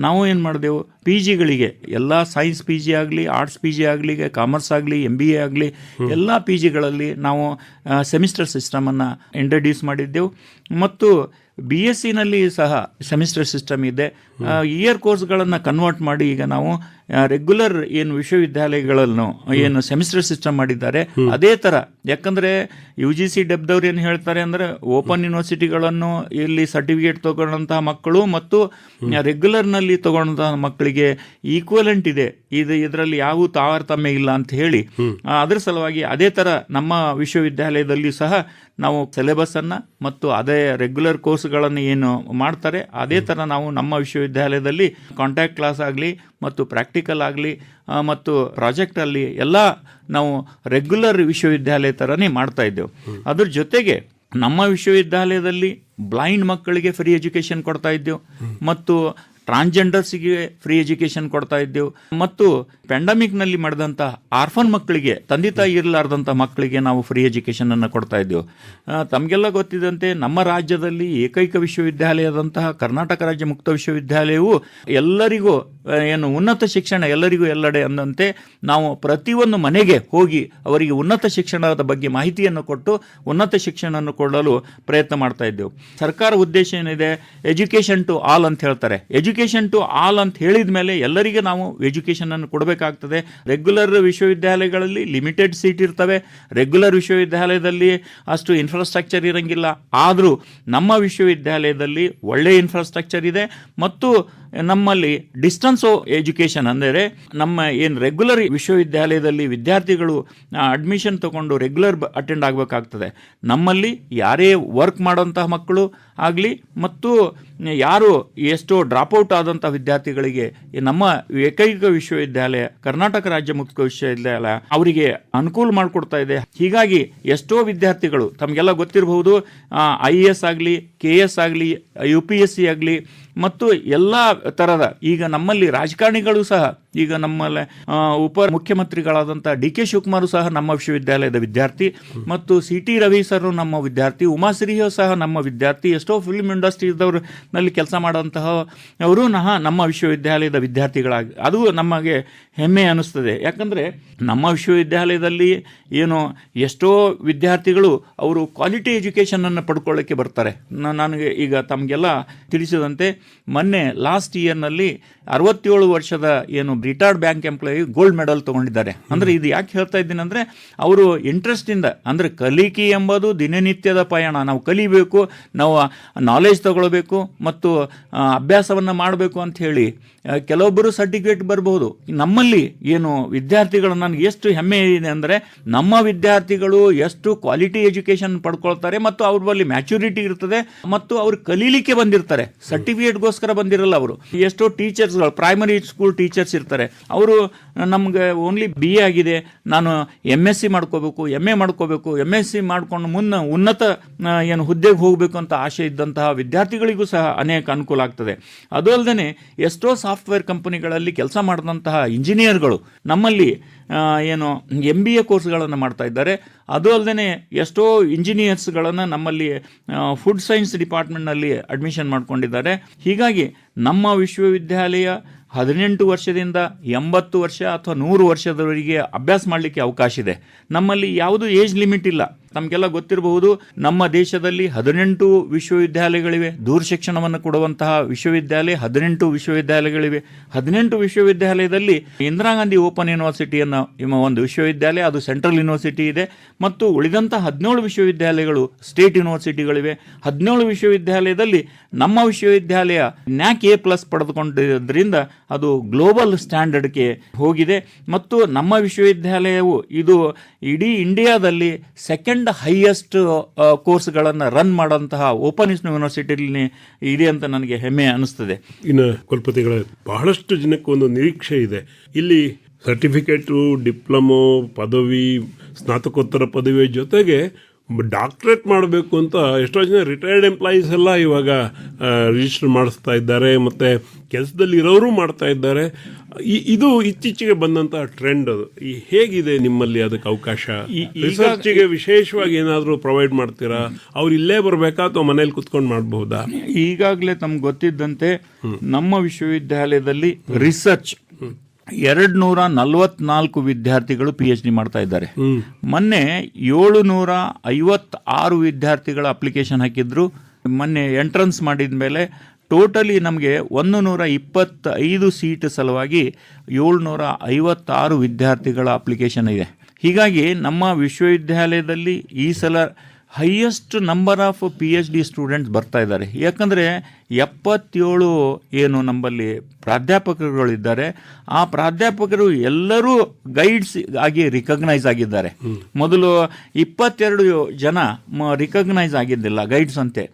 ನಾವು ಏನ್ ಮಾಡಿದೆವು? ಪಿ ಜಿಗಳಿಗೆ ಎಲ್ಲ ಸೈನ್ಸ್ ಪಿ ಜಿ ಆಗಲಿ ಆರ್ಟ್ಸ್ ಪಿ ಜಿ ಆಗಲಿ ಕಾಮರ್ಸ್ ಆಗಲಿ ಎಂ ಬಿ ಎ ಆಗಲಿ ಎಲ್ಲ ಪಿ ಜಿಗಳಲ್ಲಿ ನಾವು ಸೆಮಿಸ್ಟರ್ ಸಿಸ್ಟಮ್ ಅನ್ನು ಇಂಟ್ರಡ್ಯೂಸ್ ಮಾಡಿದ್ದೆವು. ಮತ್ತು ಬಿ ಎಸ್ ಸಿನಲ್ಲಿ ಸಹ ಸೆಮಿಸ್ಟರ್ ಸಿಸ್ಟಮ್ ಇದೆ. ಇಯರ್ ಕೋರ್ಸ್ಗಳನ್ನು ಕನ್ವರ್ಟ್ ಮಾಡಿ ಈಗ ನಾವು ರೆಗ್ಯುಲರ್ ಏನು ವಿಶ್ವವಿದ್ಯಾಲಯಗಳನ್ನು ಏನು ಸೆಮಿಸ್ಟರ್ ಸಿಸ್ಟಮ್ ಮಾಡಿದ್ದಾರೆ, ಅದೇ ತರ. ಯಾಕಂದ್ರೆ ಯು ಜಿ ಸಿ ಡಬ್ದವ್ರು ಏನು ಹೇಳ್ತಾರೆ ಅಂದ್ರೆ ಓಪನ್ ಯೂನಿವರ್ಸಿಟಿಗಳನ್ನು ಇಲ್ಲಿ ಸರ್ಟಿಫಿಕೇಟ್ ತೊಗೊಂಡಂತಹ ಮಕ್ಕಳು ಮತ್ತು ರೆಗ್ಯುಲರ್ನಲ್ಲಿ ತಗೊಂಡಂತಹ ಮಕ್ಕಳಿಗೆ ಈಕ್ವಲೆಂಟ್ ಇದೆ. ಇದು ಇದರಲ್ಲಿ ಯಾವ ತಾರತಮ್ಯ ಇಲ್ಲ ಅಂತ ಹೇಳಿ ಅದರ ಸಲುವಾಗಿ ಅದೇ ತರ ನಮ್ಮ ವಿಶ್ವವಿದ್ಯಾಲಯದಲ್ಲಿ ಸಹ ನಾವು ಸಿಲೆಬಸ್ ಅನ್ನ ಮತ್ತು ಅದೇ ರೆಗ್ಯುಲರ್ ಕೋರ್ಸ್ಗಳನ್ನು ಏನು ಮಾಡ್ತಾರೆ, ಅದೇ ತರ ನಾವು ನಮ್ಮ ವಿಶ್ವವಿದ್ಯಾಲಯದಲ್ಲಿ ಕಾಂಟ್ಯಾಕ್ಟ್ ಕ್ಲಾಸ್ ಆಗಲಿ ಮತ್ತು ಪ್ರಾಕ್ಟಿಕಲ್ ಆಗಲಿ ಮತ್ತು ಪ್ರಾಜೆಕ್ಟಲ್ಲಿ ಎಲ್ಲ ನಾವು ರೆಗ್ಯುಲರ್ ವಿಶ್ವವಿದ್ಯಾಲಯ ಥರನೇ ಮಾಡ್ತಾ ಇದ್ದೆವು. ಅದ್ರ ಜೊತೆಗೆ ನಮ್ಮ ವಿಶ್ವವಿದ್ಯಾಲಯದಲ್ಲಿ ಬ್ಲೈಂಡ್ ಮಕ್ಕಳಿಗೆ ಫ್ರೀ ಎಜುಕೇಶನ್ ಕೊಡ್ತಾ ಇದ್ದೆವು. ಮತ್ತು ಟ್ರಾನ್ಸ್ಜೆಂಡರ್ಸ್ಗೆ ಫ್ರೀ ಎಜುಕೇಶನ್ ಕೊಡ್ತಾ ಇದ್ದೆವು. ಮತ್ತು ಪ್ಯಾಂಡಮಿಕ್ನಲ್ಲಿ ಮಾಡಿದಂಥ ಆರ್ಫನ್ ಮಕ್ಕಳಿಗೆ, ತಂದೆ ತಾಯಿ ಇರಲಾರ್ದಂಥ ಮಕ್ಕಳಿಗೆ ನಾವು ಫ್ರೀ ಎಜುಕೇಶನ್ ಅನ್ನು ಕೊಡ್ತಾ ಇದ್ದೆವು. ತಮಗೆಲ್ಲ ಗೊತ್ತಿದ್ದಂತೆ ನಮ್ಮ ರಾಜ್ಯದಲ್ಲಿ ಏಕೈಕ ವಿಶ್ವವಿದ್ಯಾಲಯದಂತಹ ಕರ್ನಾಟಕ ರಾಜ್ಯ ಮುಕ್ತ ವಿಶ್ವವಿದ್ಯಾಲಯವು ಎಲ್ಲರಿಗೂ ಏನು ಉನ್ನತ ಶಿಕ್ಷಣ ಎಲ್ಲರಿಗೂ ಎಲ್ಲೆಡೆ ಅಂದಂತೆ ನಾವು ಪ್ರತಿಯೊಂದು ಮನೆಗೆ ಹೋಗಿ ಅವರಿಗೆ ಉನ್ನತ ಶಿಕ್ಷಣದ ಬಗ್ಗೆ ಮಾಹಿತಿಯನ್ನು ಕೊಟ್ಟು ಉನ್ನತ ಶಿಕ್ಷಣವನ್ನು ಕೊಡಲು ಪ್ರಯತ್ನ ಮಾಡ್ತಾ ಇದ್ದೆವು. ಸರ್ಕಾರ ಉದ್ದೇಶ ಏನಿದೆ? ಎಜುಕೇಷನ್ ಟು ಆಲ್ ಅಂತ ಹೇಳ್ತಾರೆ. ಎಜುಕೇಷನ್ ಟು ಆಲ್ ಅಂತ ಹೇಳಿದ ಮೇಲೆ ಎಲ್ಲರಿಗೆ ನಾವು ಎಜುಕೇಷನನ್ನು ಕೊಡಬೇಕಾಗ್ತದೆ. ರೆಗ್ಯುಲರ್ ವಿಶ್ವವಿದ್ಯಾಲಯಗಳಲ್ಲಿ ಲಿಮಿಟೆಡ್ ಸೀಟ್ ಇರ್ತವೆ. ರೆಗ್ಯುಲರ್ ವಿಶ್ವವಿದ್ಯಾಲಯದಲ್ಲಿ ಅಷ್ಟು ಇನ್ಫ್ರಾಸ್ಟ್ರಕ್ಚರ್ ಇರಂಗಿಲ್ಲ. ಆದರೂ ನಮ್ಮ ವಿಶ್ವವಿದ್ಯಾಲಯದಲ್ಲಿ ಒಳ್ಳೆಯ ಇನ್ಫ್ರಾಸ್ಟ್ರಕ್ಚರ್ ಇದೆ. ಮತ್ತು ನಮ್ಮಲ್ಲಿ ಡಿಸ್ಟನ್ಸ್ ಎಜುಕೇಷನ್ ಅಂದರೆ ನಮ್ಮ ಏನು ರೆಗ್ಯುಲರ್ ವಿಶ್ವವಿದ್ಯಾಲಯದಲ್ಲಿ ವಿದ್ಯಾರ್ಥಿಗಳು ಅಡ್ಮಿಷನ್ ತಗೊಂಡು ರೆಗ್ಯುಲರ್ ಅಟೆಂಡ್ ಆಗಬೇಕಾಗ್ತದೆ. ನಮ್ಮಲ್ಲಿ ಯಾರೇ ವರ್ಕ್ ಮಾಡುವಂತಹ ಮಕ್ಕಳು ಆಗಲಿ ಮತ್ತು ಯಾರು ಎಷ್ಟೋ ಡ್ರಾಪ್ಔಟ್ ಆದಂಥ ವಿದ್ಯಾರ್ಥಿಗಳಿಗೆ ನಮ್ಮ ಏಕೈಕ ವಿಶ್ವವಿದ್ಯಾಲಯ, ಕರ್ನಾಟಕ ರಾಜ್ಯ ಮುಕ್ತ ವಿಶ್ವವಿದ್ಯಾಲಯ ಅವರಿಗೆ ಅನುಕೂಲ ಮಾಡಿಕೊಡ್ತಾ ಇದೆ. ಹೀಗಾಗಿ ಎಷ್ಟೋ ವಿದ್ಯಾರ್ಥಿಗಳು, ತಮಗೆಲ್ಲ ಗೊತ್ತಿರಬಹುದು ಐ ಎ ಎಸ್ ಆಗಲಿ, ಕೆ ಎಸ್ ಆಗಲಿ, ಯು ಪಿ ಎಸ್ ಸಿ ಆಗಲಿ, ಮತ್ತು ಎಲ್ಲ ಥರದ ಈಗ ನಮ್ಮಲ್ಲಿ ರಾಜಕಾರಣಿಗಳು ಸಹ ಈಗ ನಮ್ಮಲ್ಲೇ ಉಪ ಮುಖ್ಯಮಂತ್ರಿಗಳಾದಂಥ ಡಿ ಕೆ ಶಿವಕುಮಾರ್ ಸಹ ನಮ್ಮ ವಿಶ್ವವಿದ್ಯಾಲಯದ ವಿದ್ಯಾರ್ಥಿ ಮತ್ತು ಸಿ ಟಿ ರವಿ ಸರ್ ನಮ್ಮ ವಿದ್ಯಾರ್ಥಿ ಉಮಾಶ್ರೀಯು ಸಹ ನಮ್ಮ ವಿದ್ಯಾರ್ಥಿ, ಎಷ್ಟೋ ಫಿಲ್ಮ್ ಇಂಡಸ್ಟ್ರೀದವ್ರು ನಲ್ಲಿ ಕೆಲಸ ಮಾಡುವಂತಹ ಅವರು ನಹ ನಮ್ಮ ವಿಶ್ವವಿದ್ಯಾಲಯದ ವಿದ್ಯಾರ್ಥಿಗಳಾಗಿ. ಅದು ನಮಗೆ ಹೆಮ್ಮೆ ಅನ್ನಿಸ್ತದೆ. ಯಾಕಂದರೆ ನಮ್ಮ ವಿಶ್ವವಿದ್ಯಾಲಯದಲ್ಲಿ ಏನು ಎಷ್ಟೋ ವಿದ್ಯಾರ್ಥಿಗಳು ಅವರು ಕ್ವಾಲಿಟಿ ಎಜುಕೇಷನನ್ನು ಪಡ್ಕೊಳ್ಳೋಕ್ಕೆ ಬರ್ತಾರೆ. ನನಗೆ ಈಗ ತಮಗೆಲ್ಲ ತಿಳಿಸಿದಂತೆ ಮೊನ್ನೆ ಲಾಸ್ಟ್ ಇಯರ್ನಲ್ಲಿ ಅರವತ್ತೇಳು ವರ್ಷದ ಏನು retired bank employee gold medal ತಗೊಂಡಿದ್ದಾರೆ. ಅಂದರೆ ಇದು ಯಾಕೆ ಹೇಳ್ತಾ ಇದ್ದೀನಿ ಅಂದರೆ ಅವರು ಇಂಟ್ರೆಸ್ಟಿಂದ ಅಂದರೆ ಕಲಿಕೆ ಎಂಬುದು ದಿನನಿತ್ಯದ ಪಯಣ. ನಾವು ಕಲಿಬೇಕು ನಾವು ನಾಲೆಜ್ ತಗೊಳ್ಬೇಕು ಮತ್ತು ಅಭ್ಯಾಸವನ್ನು ಮಾಡಬೇಕು ಅಂತ ಹೇಳಿ ಕೆಲವೊಬ್ಬರು ಸರ್ಟಿಫಿಕೇಟ್ ಬರಬಹುದು. ನಮ್ಮಲ್ಲಿ ಏನು ವಿದ್ಯಾರ್ಥಿಗಳು ನನಗೆ ಎಷ್ಟು ಹೆಮ್ಮೆ ಇದೆ ಅಂದರೆ ನಮ್ಮ ವಿದ್ಯಾರ್ಥಿಗಳು ಎಷ್ಟು ಕ್ವಾಲಿಟಿ ಎಜುಕೇಶನ್ ಪಡ್ಕೊಳ್ತಾರೆ ಮತ್ತು ಅವ್ರ ಬಳಿ ಮ್ಯಾಚುರಿಟಿ ಇರ್ತದೆ ಮತ್ತು ಅವ್ರು ಕಲೀಲಿಕ್ಕೆ ಬಂದಿರ್ತಾರೆ. ಸರ್ಟಿಫಿಕೇಟ್ಗೋಸ್ಕರ ಬಂದಿರಲ್ಲ ಅವರು. ಎಷ್ಟೋ ಟೀಚರ್ಸ್ಗಳು ಪ್ರೈಮರಿ ಸ್ಕೂಲ್ ಟೀಚರ್ಸ್ ಇರ್ತಾರೆ. ಅವರು ನಮಗೆ ಓನ್ಲಿ ಬಿ ಎ ಆಗಿದೆ. ನಾನು ಎಂ ಎಸ್ ಸಿ ಮಾಡ್ಕೋಬೇಕು ಎಂ ಎ ಮಾಡ್ಕೋಬೇಕು. ಎಂ ಎಸ್ ಸಿ ಮಾಡ್ಕೊಂಡು ಮುನ್ನ, ಉನ್ನತ ಏನು ಹುದ್ದೆಗೆ ಹೋಗಬೇಕು ಅಂತ ಆಸೆ ಇದ್ದಂತಹ ವಿದ್ಯಾರ್ಥಿಗಳಿಗೂ ಸಹ ಅನೇಕ ಅನುಕೂಲ ಆಗ್ತದೆ. ಅದು ಅಲ್ಲದೆ ಎಷ್ಟೋ ಸಾಫ್ಟ್ವೇರ್ ಕಂಪನಿಗಳಲ್ಲಿ ಕೆಲಸ ಮಾಡಿದಂತಹ ಇಂಜಿನಿಯರ್ಗಳು ನಮ್ಮಲ್ಲಿ ಏನು ಎಂ ಬಿ ಎ ಕೋರ್ಸ್ಗಳನ್ನು ಮಾಡ್ತಾ ಇದ್ದಾರೆ. ಅದು ಅಲ್ಲದೆ ಎಷ್ಟೋ ಇಂಜಿನಿಯರ್ಸ್ಗಳನ್ನು ನಮ್ಮಲ್ಲಿ ಫುಡ್ ಸೈನ್ಸ್ ಡಿಪಾರ್ಟ್ಮೆಂಟ್ನಲ್ಲಿ ಅಡ್ಮಿಷನ್ ಮಾಡ್ಕೊಂಡಿದ್ದಾರೆ. ಹೀಗಾಗಿ ನಮ್ಮ ವಿಶ್ವವಿದ್ಯಾಲಯ ಹದಿನೆಂಟು ವರ್ಷದಿಂದ ಎಂಬತ್ತು ವರ್ಷ ಅಥವಾ ನೂರು ವರ್ಷದವರೆಗೆ ಅಭ್ಯಾಸ ಮಾಡಲಿಕ್ಕೆ ಅವಕಾಶ ಇದೆ. ನಮ್ಮಲ್ಲಿ ಯಾವುದು ಏಜ್ ಲಿಮಿಟ್ ಇಲ್ಲ. ತಮಗೆಲ್ಲ ಗೊತ್ತಿರಬಹುದು, ನಮ್ಮ ದೇಶದಲ್ಲಿ ಹದಿನೆಂಟು ವಿಶ್ವವಿದ್ಯಾಲಯಗಳಿವೆ. ದೂರ ಶಿಕ್ಷಣವನ್ನು ಕೊಡುವಂತಹ ವಿಶ್ವವಿದ್ಯಾಲಯ ಹದಿನೆಂಟು ವಿಶ್ವವಿದ್ಯಾಲಯಗಳಿವೆ. ಹದಿನೆಂಟು ವಿಶ್ವವಿದ್ಯಾಲಯದಲ್ಲಿ ಇಂದಿರಾ ಗಾಂಧಿ ಓಪನ್ ಯೂನಿವರ್ಸಿಟಿಯನ್ನು ಒಂದು ವಿಶ್ವವಿದ್ಯಾಲಯ, ಅದು ಸೆಂಟ್ರಲ್ ಯೂನಿವರ್ಸಿಟಿ ಇದೆ. ಮತ್ತು ಉಳಿದಂತಹ ಹದಿನೇಳು ವಿಶ್ವವಿದ್ಯಾಲಯಗಳು ಸ್ಟೇಟ್ ಯೂನಿವರ್ಸಿಟಿಗಳಿವೆ. ಹದಿನೇಳು ವಿಶ್ವವಿದ್ಯಾಲಯದಲ್ಲಿ ನಮ್ಮ ವಿಶ್ವವಿದ್ಯಾಲಯ ನ್ಯಾಕ್ ಎ ಪ್ಲಸ್ ಪಡೆದುಕೊಂಡಿದ್ದರಿಂದ ಅದು ಗ್ಲೋಬಲ್ ಸ್ಟ್ಯಾಂಡರ್ಡ್ಗೆ ಹೋಗಿದೆ. ಮತ್ತು ನಮ್ಮ ವಿಶ್ವವಿದ್ಯಾಲಯವು ಇದು ಇಡೀ ಇಂಡಿಯಾದಲ್ಲಿ ಸೆಕೆಂಡ್ ಹೈಯೆಸ್ಟ್ ಕೋರ್ಸ್ಗಳನ್ನು ರನ್ ಮಾಡೋಂತಹ ಓಪನ್ ಯೂನಿವರ್ಸಿಟಿಲಿ ಇದೆ ಅಂತ ನನಗೆ ಹೆಮ್ಮೆ ಅನಿಸ್ತದೆ. ಇನ್ನು ಕುಲಪತಿಗಳ ಬಹಳಷ್ಟು ಜನಕ್ಕೆ ಒಂದು ನಿರೀಕ್ಷೆ ಇದೆ. ಇಲ್ಲಿ ಸರ್ಟಿಫಿಕೇಟು ಡಿಪ್ಲೊಮೊ ಪದವಿ, ಸ್ನಾತಕೋತ್ತರ ಪದವಿ ಜೊತೆಗೆ ಡಾಕ್ಟ್ರೇಟ್ ಮಾಡಬೇಕು ಅಂತ ಎಷ್ಟೋ ಜನ ರಿಟೈರ್ಡ್ ಎಂಪ್ಲಾಯೀಸ್ ಎಲ್ಲ ಇವಾಗ ರಿಜಿಸ್ಟರ್ ಮಾಡಿಸ್ತಾ ಇದ್ದಾರೆ ಮತ್ತು ಕೆಲಸದಲ್ಲಿ ಇರೋರು ಮಾಡ್ತಾ ಇದ್ದಾರೆ. ಇದು ಇತ್ತೀಚೆಗೆ ಬಂದಂತಹ ಟ್ರೆಂಡ್ ಅದು. ಈ ಹೇಗಿದೆ ನಿಮ್ಮಲ್ಲಿ ಅದಕ್ಕೆ ಅವಕಾಶ? ರಿಸರ್ಚ್ಗೆ ವಿಶೇಷವಾಗಿ ಏನಾದರೂ ಪ್ರೊವೈಡ್ ಮಾಡ್ತೀರಾ? ಅವ್ರು ಇಲ್ಲೇ ಬರಬೇಕಾ ಅಥವಾ ಮನೇಲಿ ಕುತ್ಕೊಂಡು ಮಾಡಬಹುದಾ? ಈಗಾಗಲೇ ತಮ್ಗೆ ಗೊತ್ತಿದ್ದಂತೆ ನಮ್ಮ ವಿಶ್ವವಿದ್ಯಾಲಯದಲ್ಲಿ ರಿಸರ್ಚ್ ಎರಡು ನೂರ ನಲವತ್ನಾಲ್ಕು ವಿದ್ಯಾರ್ಥಿಗಳು ಪಿ ಎಚ್ ಡಿ ಮಾಡ್ತಾ ಇದ್ದಾರೆ. ಮೊನ್ನೆ ಏಳು ನೂರ ಐವತ್ತಾರು ವಿದ್ಯಾರ್ಥಿಗಳ ಅಪ್ಲಿಕೇಶನ್ ಹಾಕಿದ್ರು. ಮೊನ್ನೆ ಎಂಟ್ರನ್ಸ್ ಮಾಡಿದ ಮೇಲೆ ಟೋಟಲಿ ನಮಗೆ ಒಂದು ನೂರ ಇಪ್ಪತ್ತೈದು ಸೀಟ್ ಸಲುವಾಗಿ ಏಳ್ನೂರ ಐವತ್ತಾರು ವಿದ್ಯಾರ್ಥಿಗಳ ಅಪ್ಲಿಕೇಶನ್ ಇದೆ. ಹೀಗಾಗಿ ನಮ್ಮ ವಿಶ್ವವಿದ್ಯಾಲಯದಲ್ಲಿ ಈ ಸಲ highest number of P H D students ಬರ್ತಾ ಇದ್ದಾರೆ. ಯಾಕಂದರೆ ಎಪ್ಪತ್ತೇಳು ಏನು ನಮ್ಮಲ್ಲಿ ಪ್ರಾಧ್ಯಾಪಕರುಗಳಿದ್ದಾರೆ, ಆ ಪ್ರಾಧ್ಯಾಪಕರು ಎಲ್ಲರೂ ಗೈಡ್ಸ್ ಆಗಿ ರಿಕಗ್ನೈಸ್ ಆಗಿದ್ದಾರೆ. ಮೊದಲು ಇಪ್ಪತ್ತೆರಡು ಜನ ರಿಕಗ್ನೈಸ್ ಆಗಿದ್ದಿಲ್ಲ ಗೈಡ್ಸ್ ಅಂತೆ.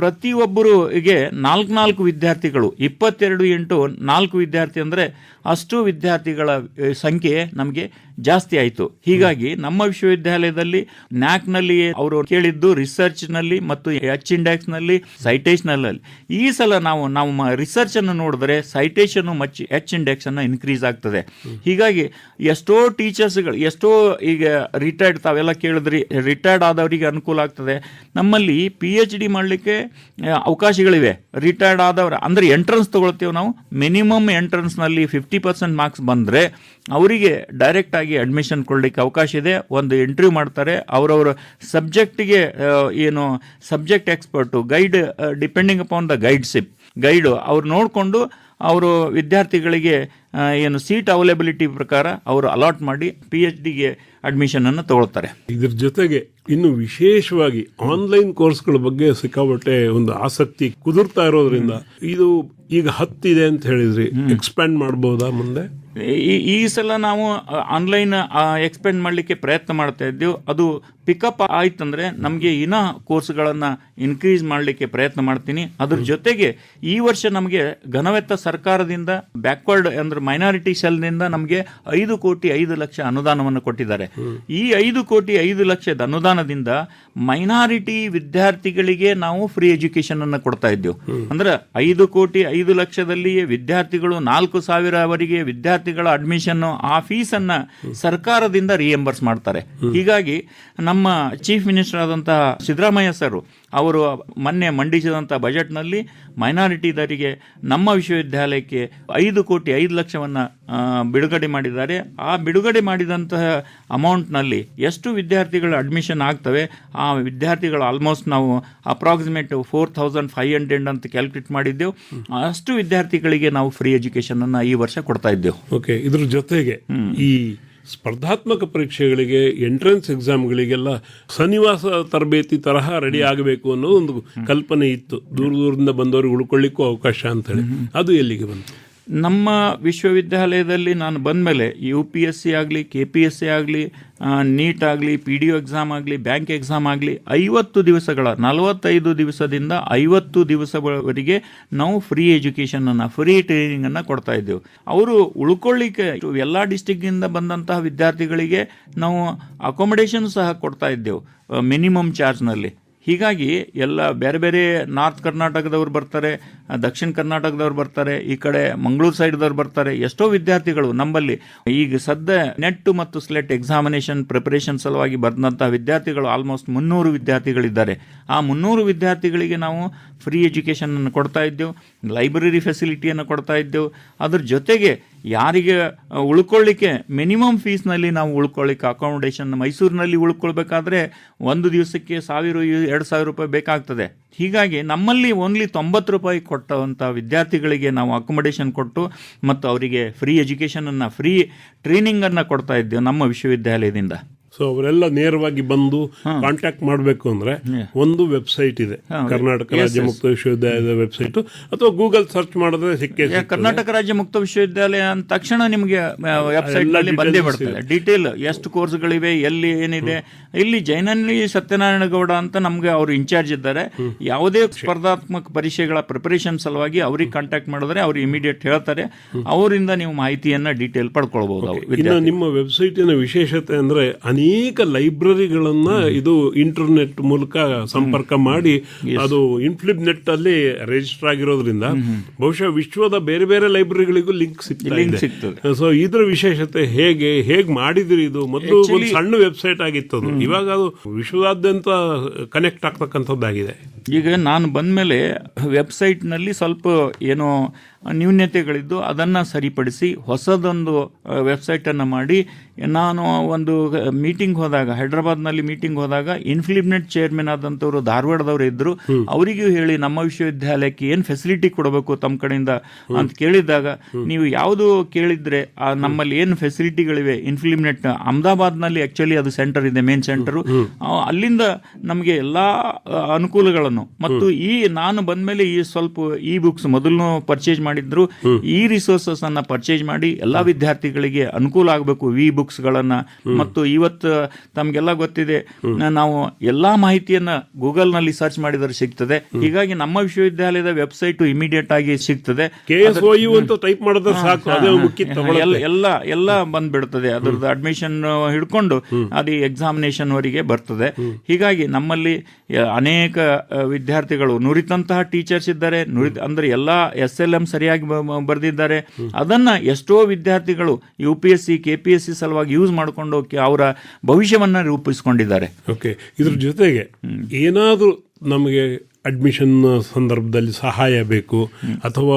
ಪ್ರತಿಯೊಬ್ಬರಿಗೆ ನಾಲ್ಕು ನಾಲ್ಕು ವಿದ್ಯಾರ್ಥಿಗಳು, ಇಪ್ಪತ್ತೆರಡು ಇಂಟು ನಾಲ್ಕು ವಿದ್ಯಾರ್ಥಿ ಅಂದರೆ ಅಷ್ಟು ವಿದ್ಯಾರ್ಥಿಗಳ ಸಂಖ್ಯೆ ನಮಗೆ ಜಾಸ್ತಿ ಆಯಿತು. ಹೀಗಾಗಿ ನಮ್ಮ ವಿಶ್ವವಿದ್ಯಾಲಯದಲ್ಲಿ ನ್ಯಾಕ್ನಲ್ಲಿ ಅವರು ಕೇಳಿದ್ದು ರಿಸರ್ಚ್ನಲ್ಲಿ ಮತ್ತು ಎಚ್ ಇಂಡೆಕ್ಸ್ನಲ್ಲಿ ಸೈಟೇಷನಲ್ಲಿ ಈ ಸಲ ನಾವು ನಮ್ಮ ರಿಸರ್ಚ್ ಅನ್ನು ನೋಡಿದ್ರೆ ಸೈಟೇಷನ್ ಮಚ್ ಎಚ್ ಇಂಡೆಕ್ಸ್ ಅನ್ನು ಇನ್ಕ್ರೀಸ್ ಆಗ್ತದೆ. ಹೀಗಾಗಿ ಎಷ್ಟೋ ಟೀಚರ್ಸ್ಗಳು ಎಷ್ಟೋ ಈಗ ರಿಟೈರ್ಡ್ ತಾವೆಲ್ಲ ಕೇಳಿದ್ರಿ ರಿಟೈರ್ಡ್ ಆದವರಿಗೆ ಅನುಕೂಲ ಆಗ್ತದೆ. ನಮ್ಮಲ್ಲಿ ಪಿ ಎಚ್ ಡಿ ಮಾಡಲಿಕ್ಕೆ ಅವಕಾಶಗಳಿವೆ. ರಿಟೈರ್ಡ್ ಆದವರ, ಅಂದರೆ ಎಂಟ್ರೆನ್ಸ್ ತಗೊಳ್ತೇವೆ ನಾವು. ಮಿನಿಮಮ್ ಎಂಟ್ರೆನ್ಸ್ನಲ್ಲಿ ಫಿಫ್ಟಿ ಪರ್ಸೆಂಟ್ ಮಾರ್ಕ್ಸ್ ಬಂದರೆ ಅವರಿಗೆ ಡೈರೆಕ್ಟಾಗಿ ಅಡ್ಮಿಷನ್ ಕೊಡಲಿಕ್ಕೆ ಅವಕಾಶ ಇದೆ. ಒಂದು ಇಂಟರ್ವ್ಯೂ ಮಾಡ್ತಾರೆ. ಅವರವರ ಸಬ್ಜೆಕ್ಟಿಗೆ ಏನು subject expert guide depending upon the guideship guide ಅವ್ರು ನೋಡಿಕೊಂಡು ಅವರು ವಿದ್ಯಾರ್ಥಿಗಳಿಗೆ ಏನು ಸೀಟ್ ಅವೈಲೇಬಿಲಿಟಿ ಪ್ರಕಾರ ಅವರು ಅಲಾಟ್ ಮಾಡಿ ಪಿ ಎಚ್ ಡಿಗೆ ಅಡ್ಮಿಷನನ್ನು ತಗೊಳ್ತಾರೆ. ಇದ್ರ ಜೊತೆಗೆ ಇನ್ನು ವಿಶೇಷವಾಗಿ ಆನ್ಲೈನ್ ಕೋರ್ಸ್ಗಳ ಬಗ್ಗೆ ಸಿಕ್ಕಾಪಟ್ಟೆ ಒಂದು ಆಸಕ್ತಿ ಕುದುರ್ತಾ ಇರೋದ್ರಿಂದ ಇದು ಈಗ ಹತ್ತಿದೆ ಅಂತ ಹೇಳಿದ್ರಿ. ಎಕ್ಸ್ಪ್ಯಾಂಡ್ ಮಾಡಬಹುದಾ ಮುಂದೆ? ಈ ಈ ಸಲ ನಾವು ಆನ್ಲೈನ್ ಎಕ್ಸ್ಪೆಂಡ್ ಮಾಡಲಿಕ್ಕೆ ಪ್ರಯತ್ನ ಮಾಡ್ತಾ ಇದ್ದೀವಿ. ಅದು ಪಿಕಪ್ ಆಯ್ತಂದ್ರೆ ನಮಗೆ ಇನ್ನ ಕೋರ್ಸ್ಗಳನ್ನು ಇನ್ಕ್ರೀಸ್ ಮಾಡಲಿಕ್ಕೆ ಪ್ರಯತ್ನ ಮಾಡ್ತೀನಿ. ಅದ್ರ ಜೊತೆಗೆ ಈ ವರ್ಷ ನಮಗೆ ಘನವೆತ್ತ ಸರ್ಕಾರದಿಂದ ಬ್ಯಾಕ್ವರ್ಡ್ ಅಂದ್ರೆ ಮೈನಾರಿಟಿ ಸೆಲ್ನಿಂದ ನಮಗೆ ಐದು ಕೋಟಿ ಐದು ಲಕ್ಷ ಅನುದಾನವನ್ನು ಕೊಟ್ಟಿದ್ದಾರೆ. ಈ ಐದು ಕೋಟಿ ಐದು ಲಕ್ಷದ ಅನುದಾನದಿಂದ ಮೈನಾರಿಟಿ ವಿದ್ಯಾರ್ಥಿಗಳಿಗೆ ನಾವು ಫ್ರೀ ಎಜುಕೇಶನ್ ಅನ್ನು ಕೊಡ್ತಾ ಇದ್ದೇವೆ. ಅಂದ್ರೆ ಐದು ಕೋಟಿ ಐದು ಲಕ್ಷದಲ್ಲಿ ವಿದ್ಯಾರ್ಥಿಗಳು ನಾಲ್ಕು ಸಾವಿರವರೆಗೆ ವಿದ್ಯಾರ್ಥಿಗಳ ಅಡ್ಮಿಷನ್ ಆ ಫೀಸನ್ನು ಅನ್ನ ಸರ್ಕಾರದಿಂದ ರಿಯಂಬರ್ಸ್ ಮಾಡ್ತಾರೆ. ಹೀಗಾಗಿ ನಮ್ಮ ಚೀಫ್ ಮಿನಿಸ್ಟರ್ ಆದಂತಹ ಸಿದ್ದರಾಮಯ್ಯ ಸರ್ ಅವರು ಮೊನ್ನೆ ಮಂಡಿಸಿದಂಥ ಬಜೆಟ್ನಲ್ಲಿ ಮೈನಾರಿಟಿದರಿಗೆ ನಮ್ಮ ವಿಶ್ವವಿದ್ಯಾಲಯಕ್ಕೆ ಐದು ಕೋಟಿ ಐದು ಲಕ್ಷವನ್ನು ಬಿಡುಗಡೆ ಮಾಡಿದ್ದಾರೆ. ಆ ಬಿಡುಗಡೆ ಮಾಡಿದಂತಹ ಅಮೌಂಟ್ನಲ್ಲಿ ಎಷ್ಟು ವಿದ್ಯಾರ್ಥಿಗಳು ಅಡ್ಮಿಷನ್ ಆಗ್ತವೆ? ಆ ವಿದ್ಯಾರ್ಥಿಗಳು ಆಲ್ಮೋಸ್ಟ್ ನಾವು approximate four thousand five hundred ಅಂತ ಕ್ಯಾಲ್ಕುಲೇಟ್ ಮಾಡಿದ್ದೆವು. ಅಷ್ಟು ವಿದ್ಯಾರ್ಥಿಗಳಿಗೆ ನಾವು ಫ್ರೀ ಎಜುಕೇಶನ್ ಅನ್ನು ಈ ವರ್ಷ ಕೊಡ್ತಾ ಇದ್ದೆವು. ಓಕೆ ಇದ್ರ ಜೊತೆಗೆ ಈ ಸ್ಪರ್ಧಾತ್ಮಕ ಪರೀಕ್ಷೆಗಳಿಗೆ ಎಂಟ್ರೆನ್ಸ್ ಎಕ್ಸಾಮ್ಗಳಿಗೆಲ್ಲ ಸನ್ನಿವಾಸ ತರಬೇತಿ ತರಹ ರೆಡಿ ಆಗಬೇಕು ಅನ್ನೋ ಒಂದು ಕಲ್ಪನೆ ಇತ್ತು. ದೂರ ದೂರದಿಂದ ಬಂದವರಿಗೆ ಉಳ್ಕೊಳ್ಳಿಕ್ಕೂ ಅವಕಾಶ ಅಂತ ಹೇಳಿ ಅದು ಎಲ್ಲಿಗೆ ಬಂತು? ನಮ್ಮ ವಿಶ್ವವಿದ್ಯಾಲಯದಲ್ಲಿ ನಾನು ಬಂದಮೇಲೆ ಯು ಪಿ ಎಸ್ ಸಿ ಆಗಲಿ ಕೆ ಪಿ ಎಸ್ ಸಿ ಆಗಲಿ ನೀಟ್ ಆಗಲಿ ಪಿ ಡಿ ಒ ಎಕ್ಸಾಮ್ ಆಗಲಿ ಬ್ಯಾಂಕ್ ಎಕ್ಸಾಮ್ ಆಗಲಿ, ಐವತ್ತು ದಿವಸಗಳ, ನಲವತ್ತೈದು ದಿವಸದಿಂದ ಐವತ್ತು ದಿವಸವರೆಗೆ ನಾವು ಫ್ರೀ ಎಜುಕೇಷನನ್ನು ಫ್ರೀ ಟ್ರೈನಿಂಗನ್ನು ಕೊಡ್ತಾ ಇದ್ದೆವು. ಅವರು ಉಳ್ಕೊಳ್ಳಿಕ್ಕೆ ಎಲ್ಲ ಡಿಸ್ಟಿಕ್ಟಿಂದ ಬಂದಂತಹ ವಿದ್ಯಾರ್ಥಿಗಳಿಗೆ ನಾವು ಅಕೊಮಡೇಷನ್ ಸಹ ಕೊಡ್ತಾ ಇದ್ದೆವು ಮಿನಿಮಮ್ ಚಾರ್ಜ್ನಲ್ಲಿ ಹೀಗಾಗಿ ಎಲ್ಲ ಬೇರೆ ಬೇರೆ ನಾರ್ತ್ ಕರ್ನಾಟಕದವರು ಬರ್ತಾರೆ, ದಕ್ಷಿಣ ಕರ್ನಾಟಕದವ್ರು ಬರ್ತಾರೆ, ಈ ಕಡೆ ಮಂಗಳೂರು ಸೈಡ್ದವ್ರು ಬರ್ತಾರೆ, ಎಷ್ಟೋ ವಿದ್ಯಾರ್ಥಿಗಳು ನಮ್ಮಲ್ಲಿ ಈಗ ಸದ್ಯ ನೆಟ್ ಮತ್ತು ಸ್ಲೆಟ್ ಎಕ್ಸಾಮಿನೇಷನ್ ಪ್ರಿಪರೇಷನ್ ಸಲುವಾಗಿ ಬಂದಂತಹ ವಿದ್ಯಾರ್ಥಿಗಳು ಆಲ್ಮೋಸ್ಟ್ ಮುನ್ನೂರು ವಿದ್ಯಾರ್ಥಿಗಳಿದ್ದಾರೆ. ಆ ಮುನ್ನೂರು ವಿದ್ಯಾರ್ಥಿಗಳಿಗೆ ನಾವು ಫ್ರೀ ಎಜುಕೇಷನ್ ಅನ್ನು ಕೊಡ್ತಾ ಇದ್ದೆವು ಲೈಬ್ರರಿ ಫೆಸಿಲಿಟಿಯನ್ನು ಕೊಡ್ತಾ ಇದ್ದೆವು. ಅದ್ರ ಜೊತೆಗೆ ಯಾರಿಗೆ ಉಳ್ಕೊಳ್ಳಿಕ್ಕೆ ಮಿನಿಮಮ್ ಫೀಸ್ನಲ್ಲಿ ನಾವು ಉಳ್ಕೊಳ್ಳಿಕ್ಕೆ ಅಕಾಮಿಡೇಷನ್ ಮೈಸೂರಿನಲ್ಲಿ ಉಳ್ಕೊಳ್ಬೇಕಾದ್ರೆ ಒಂದು ದಿವಸಕ್ಕೆ ಸಾವಿರ, ಎರಡು ಸಾವಿರ ರೂಪಾಯಿ ಬೇಕಾಗ್ತದೆ. ಹೀಗಾಗಿ ನಮ್ಮಲ್ಲಿ ಓನ್ಲಿ ತೊಂಬತ್ತು ರೂಪಾಯಿ ಕೊಟ್ಟಂಥ ವಿದ್ಯಾರ್ಥಿಗಳಿಗೆ ನಾವು ಅಕೊಮಡೇಷನ್ ಕೊಟ್ಟು ಮತ್ತು ಅವರಿಗೆ ಫ್ರೀ ಎಜುಕೇಷನನ್ನು ಫ್ರೀ ಟ್ರೈನಿಂಗನ್ನು ಕೊಡ್ತಾ ಇದ್ದೇವೆ ನಮ್ಮ ವಿಶ್ವವಿದ್ಯಾಲಯದಿಂದ. ಸೊ ಅವರೆಲ್ಲ ನೇರವಾಗಿ ಬಂದು ಕಾಂಟ್ಯಾಕ್ಟ್ ಮಾಡಬೇಕು ಅಂದ್ರೆ ಒಂದು ವೆಬ್ಸೈಟ್ ಇದೆ. ಕರ್ನಾಟಕ ರಾಜ್ಯ ಮುಕ್ತ ವಿಶ್ವವಿದ್ಯಾಲಯದ ವೆಬ್ಸೈಟ್ ಅಥವಾ ಗೂಗಲ್ ಸರ್ಚ್ ಮಾಡಿದ್ರೆ ಸಿಕ್ಕೇ ಕರ್ನಾಟಕ ರಾಜ್ಯ ಮುಕ್ತ ವಿಶ್ವವಿದ್ಯಾಲಯ ಅಂದ ತಕ್ಷಣ ನಿಮಗೆ ವೆಬ್ಸೈಟ್ ಅಲ್ಲಿ ನಲ್ಲಿ ಬಂದೇ ಬರ್ತದೆ. ಡೀಟೇಲ್ ಎಷ್ಟು ಕೋರ್ಸ್ಗಳಿವೆ ಎಲ್ಲಿ ಏನಿದೆ. ಇಲ್ಲಿ ಜೈನನ್ಲಿ ಸತ್ಯನಾರಾಯಣ ಗೌಡ ಅಂತ ನಮಗೆ ಅವರು ಇನ್ಚಾರ್ಜ್ ಇದ್ದಾರೆ. ಯಾವುದೇ ಸ್ಪರ್ಧಾತ್ಮಕ ಪರೀಕ್ಷೆಗಳ ಪ್ರಿಪರೇಷನ್ ಸಲುವಾಗಿ ಅವ್ರಿಗೆ ಕಾಂಟ್ಯಾಕ್ಟ್ ಮಾಡಿದ್ರೆ ಅವ್ರು ಇಮಿಡಿಯೇಟ್ ಹೇಳ್ತಾರೆ. ಅವರಿಂದ ನೀವು ಮಾಹಿತಿಯನ್ನ ಡೀಟೇಲ್ ಪಡ್ಕೊಳ್ಬಹುದು ನಿಮ್ಮ ವೆಬ್ಸೈಟಿನ ವಿಶೇಷತೆ ಅಂದ್ರೆ ಅನೇಕ ಲೈಬ್ರರಿಗಳನ್ನ ಇದು ಇಂಟರ್ನೆಟ್ ಮೂಲಕ ಸಂಪರ್ಕ ಮಾಡಿ ಅದು ಇನ್ಫ್ಲಿಪ್ ನೆಟ್ ಅಲ್ಲಿ ರಿಜಿಸ್ಟರ್ ಆಗಿರೋದ್ರಿಂದ ಬಹುಶಃ ವಿಶ್ವದ ಬೇರೆ ಬೇರೆ ಲೈಬ್ರರಿಗಳಿಗೂ ಲಿಂಕ್ ಸಿಗ್ತದೆ. ಸೊ ಇದ್ರ ವಿಶೇಷತೆ ಹೇಗೆ ಹೇಗ್ ಮಾಡಿದ್ರಿ ಇದು? ಮೊದಲು ಒಂದು ಸಣ್ಣ ವೆಬ್ಸೈಟ್ ಆಗಿತ್ತು ಅದು. ಇವಾಗ ಅದು ವಿಶ್ವದಾದ್ಯಂತ ಕನೆಕ್ಟ್ ಆಗ್ತಕ್ಕಂಥದ್ದಾಗಿದೆ. ಈಗ ನಾನು ಬಂದಮೇಲೆ ವೆಬ್ಸೈಟ್ನಲ್ಲಿ ಸ್ವಲ್ಪ ಏನೋ ನ್ಯೂನ್ಯತೆಗಳಿದ್ದು ಅದನ್ನು ಸರಿಪಡಿಸಿ ಹೊಸದೊಂದು ವೆಬ್ಸೈಟನ್ನು ಮಾಡಿ. ನಾನು ಒಂದು ಮೀಟಿಂಗ್ ಹೋದಾಗ ಹೈದ್ರಾಬಾದ್ನಲ್ಲಿ ಮೀಟಿಂಗ್ ಹೋದಾಗ ಇನ್ಫ್ಲಿಮ್ನೆಟ್ ಚೇರ್ಮನ್ ಆದಂಥವ್ರು ಧಾರವಾಡದವರು ಇದ್ದರು ಅವರಿಗೂ ಹೇಳಿ ನಮ್ಮ ವಿಶ್ವವಿದ್ಯಾಲಯಕ್ಕೆ ಏನು ಫೆಸಿಲಿಟಿ ಕೊಡಬೇಕು ತಮ್ಮ ಕಡೆಯಿಂದ ಅಂತ ಕೇಳಿದಾಗ ನೀವು ಯಾವುದು ಕೇಳಿದ್ರೆ ಆ ನಮ್ಮಲ್ಲಿ ಏನು ಫೆಸಿಲಿಟಿಗಳಿವೆ ಇನ್ಫ್ಲಿಮ್ನೆಟ್ ಅಹಮದಾಬಾದ್ನಲ್ಲಿ ಆ್ಯಕ್ಚುಲಿ ಅದು ಸೆಂಟರ್ ಇದೆ ಮೇನ್ ಸೆಂಟರು ಅಲ್ಲಿಂದ ನಮಗೆ ಎಲ್ಲ ಅನುಕೂಲಗಳನ್ನು. ಮತ್ತು ಈ ನಾನು ಬಂದ್ಮೇಲೆ ಈ ಸ್ವಲ್ಪ ಈ ಬುಕ್ಸ್ ಮೊದಲು ಪರ್ಚೇಸ್ ಮಾಡಿದ್ರು ಈ ರಿಸೋರ್ಸಸ್ ಅನ್ನ ಪರ್ಚೇಸ್ ಮಾಡಿ ಎಲ್ಲಾ ವಿದ್ಯಾರ್ಥಿಗಳಿಗೆ ಅನುಕೂಲ ಆಗಬೇಕು. ವಿ ಬುಕ್ಸ್ ಗಳನ್ನ ಮತ್ತು ಇವತ್ತು ತಮ್ಗೆಲ್ಲ ಗೊತ್ತಿದೆ ನಾವು ಎಲ್ಲಾ ಮಾಹಿತಿಯನ್ನ ಗೂಗಲ್ನಲ್ಲಿ ಸರ್ಚ್ ಮಾಡಿದರೆ ಸಿಗ್ತದೆ. ಹೀಗಾಗಿ ನಮ್ಮ ವಿಶ್ವವಿದ್ಯಾಲಯದ ವೆಬ್ಸೈಟ್ ಇಮಿಡಿಯೇಟ್ ಆಗಿ ಸಿಗ್ತದೆ. ಟೈಪ್ ಎಲ್ಲ ಎಲ್ಲ ಎಲ್ಲ ಬಂದ್ಬಿಡ್ತದೆ. ಅದ್ರದ್ದು ಅಡ್ಮಿಷನ್ ಹಿಡ್ಕೊಂಡು ಅದು ಎಕ್ಸಾಮಿನೇಷನ್ ವರೆಗೆ ಬರ್ತದೆ. ಹೀಗಾಗಿ ನಮ್ಮಲ್ಲಿ ಅನೇಕ ವಿದ್ಯಾರ್ಥಿಗಳು ನುರಿತಂತಹ ಟೀಚರ್ಸ್ ಇದ್ದಾರೆ. ನುರಿತ ಅಂದ್ರೆ ಎಲ್ಲಾ ಎಸ್ ಎಲ್ ಎಂ ಸರಿಯಾಗಿ ಬರೆದಿದ್ದಾರೆ. ಅದನ್ನ ಎಷ್ಟೋ ವಿದ್ಯಾರ್ಥಿಗಳು U P S C K P S C ಸಲುವಾಗಿ ಯೂಸ್ ಮಾಡಿಕೊಂಡು ಅವರ ಭವಿಷ್ಯವನ್ನ ರೂಪಿಸ್ಕೊಂಡಿದ್ದಾರೆ. ಓಕೆ ಇದ್ರ ಜೊತೆಗೆ ಏನಾದರೂ ನಮಗೆ ಅಡ್ಮಿಷನ್ ಸಂದರ್ಭದಲ್ಲಿ ಸಹಾಯ ಬೇಕು ಅಥವಾ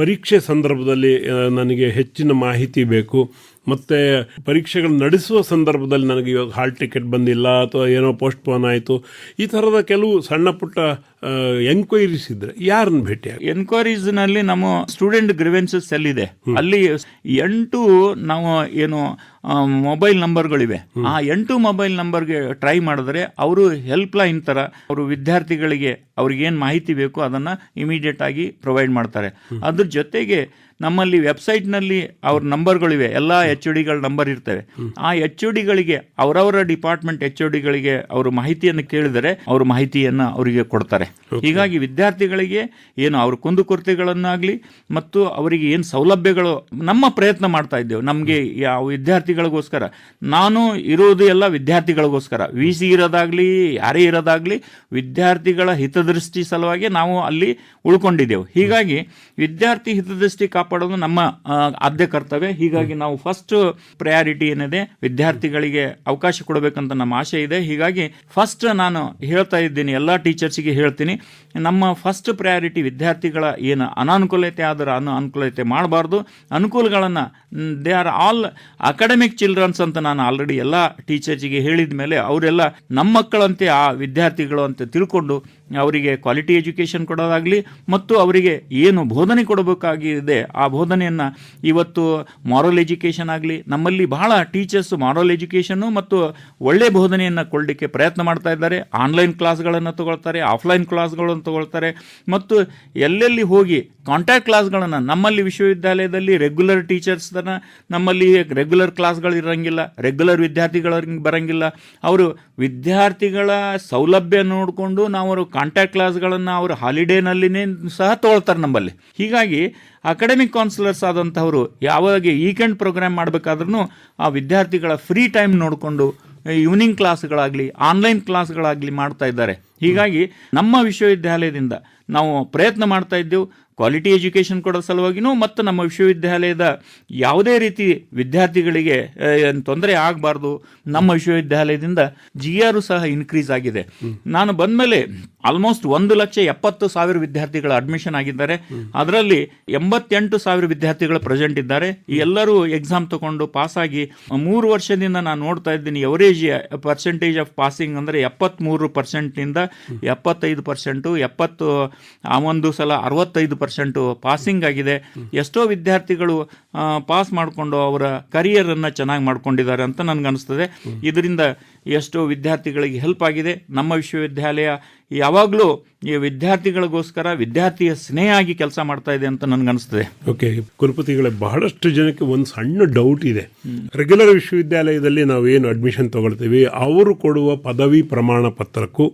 ಪರೀಕ್ಷೆ ಸಂದರ್ಭದಲ್ಲಿ ನನಗೆ ಹೆಚ್ಚಿನ ಮಾಹಿತಿ ಬೇಕು ಮತ್ತೆ ಪರೀಕ್ಷೆಗಳು ನಡೆಸುವ ಸಂದರ್ಭದಲ್ಲಿ ನನಗೆ ಇವಾಗ ಹಾಲ್ ಟಿಕೆಟ್ ಬಂದಿಲ್ಲ ಅಥವಾ ಏನೋ ಪೋಸ್ಟ್ ಪೋನ್ ಆಯಿತು. ಈ ಥರದ ಕೆಲವು ಸಣ್ಣ ಪುಟ್ಟ ಎನ್ಕ್ವೈರೀಸ್ ಇದ್ರೆ ಯಾರನ್ನ ಭೇಟಿ ಎನ್ಕ್ವೈರೀಸ್ನಲ್ಲಿ ಎನ್ಕ್ವೈರೀಸ್ನಲ್ಲಿ ನಮ್ಮ ಸ್ಟೂಡೆಂಟ್ ಗ್ರಿವೆನ್ಸಸ್ ಸೆಲ್ ಇದೆ ಅಲ್ಲಿ ಎಂಟು ನಾವು ಏನು ಮೊಬೈಲ್ ನಂಬರ್ಗಳಿವೆ ಆ ಎಂಟು ಮೊಬೈಲ್ ನಂಬರ್ಗೆ ಟ್ರೈ ಮಾಡಿದ್ರೆ ಅವರು ಹೆಲ್ಪ್ ಲೈನ್ ತರ ಅವರು ವಿದ್ಯಾರ್ಥಿಗಳಿಗೆ ಅವ್ರಿಗೆ ಏನು ಮಾಹಿತಿ ಬೇಕು ಅದನ್ನ ಇಮಿಡಿಯೇಟ್ ಆಗಿ ಪ್ರೊವೈಡ್ ಮಾಡ್ತಾರೆ. ಅದ್ರ ಜೊತೆಗೆ ನಮ್ಮಲ್ಲಿ ವೆಬ್ಸೈಟ್ನಲ್ಲಿ ಅವ್ರ ನಂಬರ್ಗಳಿವೆ ಎಲ್ಲ ಎಚ್ ಡಿಗಳ ನಂಬರ್ ಇರ್ತವೆ. ಆ ಎಚ್ ಡಿಗಳಿಗೆ ಅವರವರ ಡಿಪಾರ್ಟ್ಮೆಂಟ್ ಎಚ್ ಡಿಗಳಿಗೆ ಅವರು ಮಾಹಿತಿಯನ್ನು ಕೇಳಿದರೆ ಅವರು ಮಾಹಿತಿಯನ್ನು ಅವರಿಗೆ ಕೊಡ್ತಾರೆ. ಹೀಗಾಗಿ ವಿದ್ಯಾರ್ಥಿಗಳಿಗೆ ಏನು ಅವ್ರ ಕುಂದುಕೊರತೆಗಳನ್ನಾಗಲಿ ಮತ್ತು ಅವರಿಗೆ ಏನು ಸೌಲಭ್ಯಗಳು ನಮ್ಮ ಪ್ರಯತ್ನ ಮಾಡ್ತಾ ಇದ್ದೇವೆ. ನಮಗೆ ಯಾವ ವಿದ್ಯಾರ್ಥಿಗಳಿಗೋಸ್ಕರ. ನಾನು ಇರೋದು ಎಲ್ಲ ವಿದ್ಯಾರ್ಥಿಗಳಿಗೋಸ್ಕರ. ವಿ ಸಿ ಇರೋದಾಗ್ಲಿ ಯಾರೇ ಇರೋದಾಗ್ಲಿ ವಿದ್ಯಾರ್ಥಿಗಳ ಹಿತದೃಷ್ಟಿ ಸಲುವಾಗಿ ನಾವು ಅಲ್ಲಿ ಉಳ್ಕೊಂಡಿದ್ದೆವು. ಹೀಗಾಗಿ ವಿದ್ಯಾರ್ಥಿ ಹಿತದೃಷ್ಟಿ ಕಾಪಾಡೋದು ನಮ್ಮ ಆದ್ಯ ಕರ್ತವ್ಯ. ಹೀಗಾಗಿ ನಾವು ಫಸ್ಟ್ ಪ್ರಯಾರಿಟಿ ಏನಿದೆ, ವಿದ್ಯಾರ್ಥಿಗಳಿಗೆ ಅವಕಾಶ ಕೊಡಬೇಕಂತ ನಮ್ಮ ಆಶೆ ಇದೆ. ಹೀಗಾಗಿ ಫಸ್ಟ್ ನಾನು ಹೇಳ್ತಾ ಇದ್ದೀನಿ, ಎಲ್ಲ ಟೀಚರ್ಸಿಗೆ ಹೇಳ್ತೀನಿ, ನಮ್ಮ ಫಸ್ಟ್ ಪ್ರಯಾರಿಟಿ ವಿದ್ಯಾರ್ಥಿಗಳ ಏನು ಅನಾನುಕೂಲತೆ ಆದರೆ ಅನು, ಅನುಕೂಲತೆ ಮಾಡಬಾರ್ದು. ಅನುಕೂಲಗಳನ್ನು they are all academic childrens ಅಂತ ನಾನು ಆಲ್ರೆಡಿ ಎಲ್ಲ ಟೀಚರ್ಸಿಗೆ ಹೇಳಿದ ಮೇಲೆ ಅವರೆಲ್ಲ ನಮ್ಮ ಮಕ್ಕಳಂತೆ, ಆ ವಿದ್ಯಾರ್ಥಿಗಳು ಅಂತ ತಿಳ್ಕೊಂಡು ಅವರಿಗೆ ಕ್ವಾಲಿಟಿ ಎಜುಕೇಷನ್ ಕೊಡೋದಾಗಲಿ ಮತ್ತು ಅವರಿಗೆ ಏನು ಬೋಧನೆ ಕೊಡಬೇಕಾಗಿದೆ, ಆ ಬೋಧನೆಯನ್ನು ಇವತ್ತು ಮಾರಲ್ ಎಜುಕೇಷನ್ ಆಗಲಿ, ನಮ್ಮಲ್ಲಿ ಬಹಳ ಟೀಚರ್ಸ್ ಮಾರಲ್ ಎಜುಕೇಷನ್ನು ಮತ್ತು ಒಳ್ಳೆ ಬೋಧನೆಯನ್ನು ಕೊಡಲಿಕ್ಕೆ ಪ್ರಯತ್ನ ಮಾಡ್ತಾ ಇದ್ದಾರೆ. ಆನ್ಲೈನ್ ಕ್ಲಾಸ್ಗಳನ್ನು ತಗೊಳ್ತಾರೆ ಆಫ್ಲೈನ್ ಕ್ಲಾಸ್ಗಳನ್ನು ತಗೊಳ್ತಾರೆ. ಮತ್ತು ಎಲ್ಲೆಲ್ಲಿ ಹೋಗಿ ಕಾಂಟ್ಯಾಕ್ಟ್ ಕ್ಲಾಸ್ಗಳನ್ನು ನಮ್ಮಲ್ಲಿ ವಿಶ್ವವಿದ್ಯಾಲಯದಲ್ಲಿ ರೆಗ್ಯುಲರ್ ಟೀಚರ್ಸ್ನ ನಮ್ಮಲ್ಲಿ ರೆಗ್ಯುಲರ್ ಕ್ಲಾಸ್ಗಳು ಇರೋಂಗಿಲ್ಲ ರೆಗ್ಯುಲರ್ ವಿದ್ಯಾರ್ಥಿಗಳ ಬರೋಂಗಿಲ್ಲ. ಅವರು ವಿದ್ಯಾರ್ಥಿಗಳ ಸೌಲಭ್ಯ ನೋಡಿಕೊಂಡು ನಾವು ಅವರು ಕಾಂಟ್ಯಾಕ್ಟ್ ಕ್ಲಾಸ್ಗಳನ್ನು ಅವರು ಹಾಲಿಡೇನಲ್ಲಿನೇ ಸಹ ತೊಗೊಳ್ತಾರೆ ನಮ್ಮಲ್ಲಿ. ಹೀಗಾಗಿ ಅಕಾಡೆಮಿಕ್ ಕೌನ್ಸಿಲರ್ಸ್ ಆದಂಥವರು ಯಾವಾಗ ವೀಕೆಂಡ್ ಪ್ರೋಗ್ರಾಮ್ ಮಾಡಬೇಕಾದ್ರೂ ಆ ವಿದ್ಯಾರ್ಥಿಗಳ ಫ್ರೀ ಟೈಮ್ ನೋಡಿಕೊಂಡು ಈವ್ನಿಂಗ್ ಕ್ಲಾಸ್ಗಳಾಗಲಿ ಆನ್ಲೈನ್ ಕ್ಲಾಸ್ಗಳಾಗಲಿ ಮಾಡ್ತಾ ಇದ್ದಾರೆ. ಹೀಗಾಗಿ ನಮ್ಮ ವಿಶ್ವವಿದ್ಯಾಲಯದಿಂದ ನಾವು ಪ್ರಯತ್ನ ಮಾಡ್ತಾ ಇದ್ದೆವು. ಕ್ವಾಲಿಟಿ ಎಜುಕೇಷನ್ ಕೊಡೋ ಸಲುವಾಗಿನೂ ಮತ್ತು ನಮ್ಮ ವಿಶ್ವವಿದ್ಯಾಲಯದ ಯಾವುದೇ ರೀತಿ ವಿದ್ಯಾರ್ಥಿಗಳಿಗೆ ತೊಂದರೆ ಆಗಬಾರ್ದು, ನಮ್ಮ ವಿಶ್ವವಿದ್ಯಾಲಯದಿಂದ ಜಿ ಆರು ಸಹ ಇನ್ಕ್ರೀಸ್ ಆಗಿದೆ. ನಾನು ಬಂದಮೇಲೆ ಆಲ್ಮೋಸ್ಟ್ ಒಂದು ಲಕ್ಷ ಎಪ್ಪತ್ತು ಸಾವಿರ ವಿದ್ಯಾರ್ಥಿಗಳ ಅಡ್ಮಿಷನ್ ಆಗಿದ್ದಾರೆ. ಅದರಲ್ಲಿ ಎಂಬತ್ತೆಂಟು ಸಾವಿರ ವಿದ್ಯಾರ್ಥಿಗಳು ಪ್ರೆಸೆಂಟ್ ಇದ್ದಾರೆ. ಎಲ್ಲರೂ ಎಕ್ಸಾಮ್ ತಗೊಂಡು ಪಾಸ್ ಆಗಿ ಮೂರು ವರ್ಷದಿಂದ ನಾನು ನೋಡ್ತಾ ಇದ್ದೀನಿ ಎವರೇಜ್ ಪರ್ಸೆಂಟೇಜ್ ಆಫ್ ಪಾಸಿಂಗ್ ಅಂದರೆ ಎಪ್ಪತ್ತ್ಮೂರು ಪರ್ಸೆಂಟ್ನಿಂದ ಎಪ್ಪತ್ತೈದು ಪರ್ಸೆಂಟು ಎಪ್ಪತ್ತು, ಆ ಒಂದು ಸಲ ಅರವತ್ತೈದು ಪರ್ಸೆಂಟು ಪಾಸಿಂಗ್ ಆಗಿದೆ. ಎಷ್ಟೋ ವಿದ್ಯಾರ್ಥಿಗಳು ಪಾಸ್ ಮಾಡಿಕೊಂಡು ಅವರ ಕರಿಯರನ್ನು ಚೆನ್ನಾಗಿ ಮಾಡ್ಕೊಂಡಿದ್ದಾರೆ ಅಂತ ನನಗನ್ನಿಸ್ತದೆ ಇದರಿಂದ ಎಷ್ಟೋ ವಿದ್ಯಾರ್ಥಿಗಳಿಗೆ ಹೆಲ್ಪ್ ಆಗಿದೆ. ನಮ್ಮ ವಿಶ್ವವಿದ್ಯಾಲಯ ಯಾವಾಗಲೂ ಈ ವಿದ್ಯಾರ್ಥಿಗಳಿಗೋಸ್ಕರ ವಿದ್ಯಾರ್ಥಿಯ ಸ್ನೇಹ ಆಗಿ ಕೆಲಸ ಮಾಡ್ತಾ ಇದೆ ಅಂತ ನನಗನ್ನಿಸ್ತದೆ ಓಕೆ, ಕುಲಪತಿಗಳೇ, ಬಹಳಷ್ಟು ಜನಕ್ಕೆ ಒಂದು ಸಣ್ಣ ಡೌಟ್ ಇದೆ. ರೆಗ್ಯುಲರ್ ವಿಶ್ವವಿದ್ಯಾಲಯದಲ್ಲಿ ನಾವು ಏನು ಅಡ್ಮಿಷನ್ ತಗೊಳ್ತೀವಿ, ಅವರು ಕೊಡುವ ಪದವಿ ಪ್ರಮಾಣ ಪತ್ರಕ್ಕೂ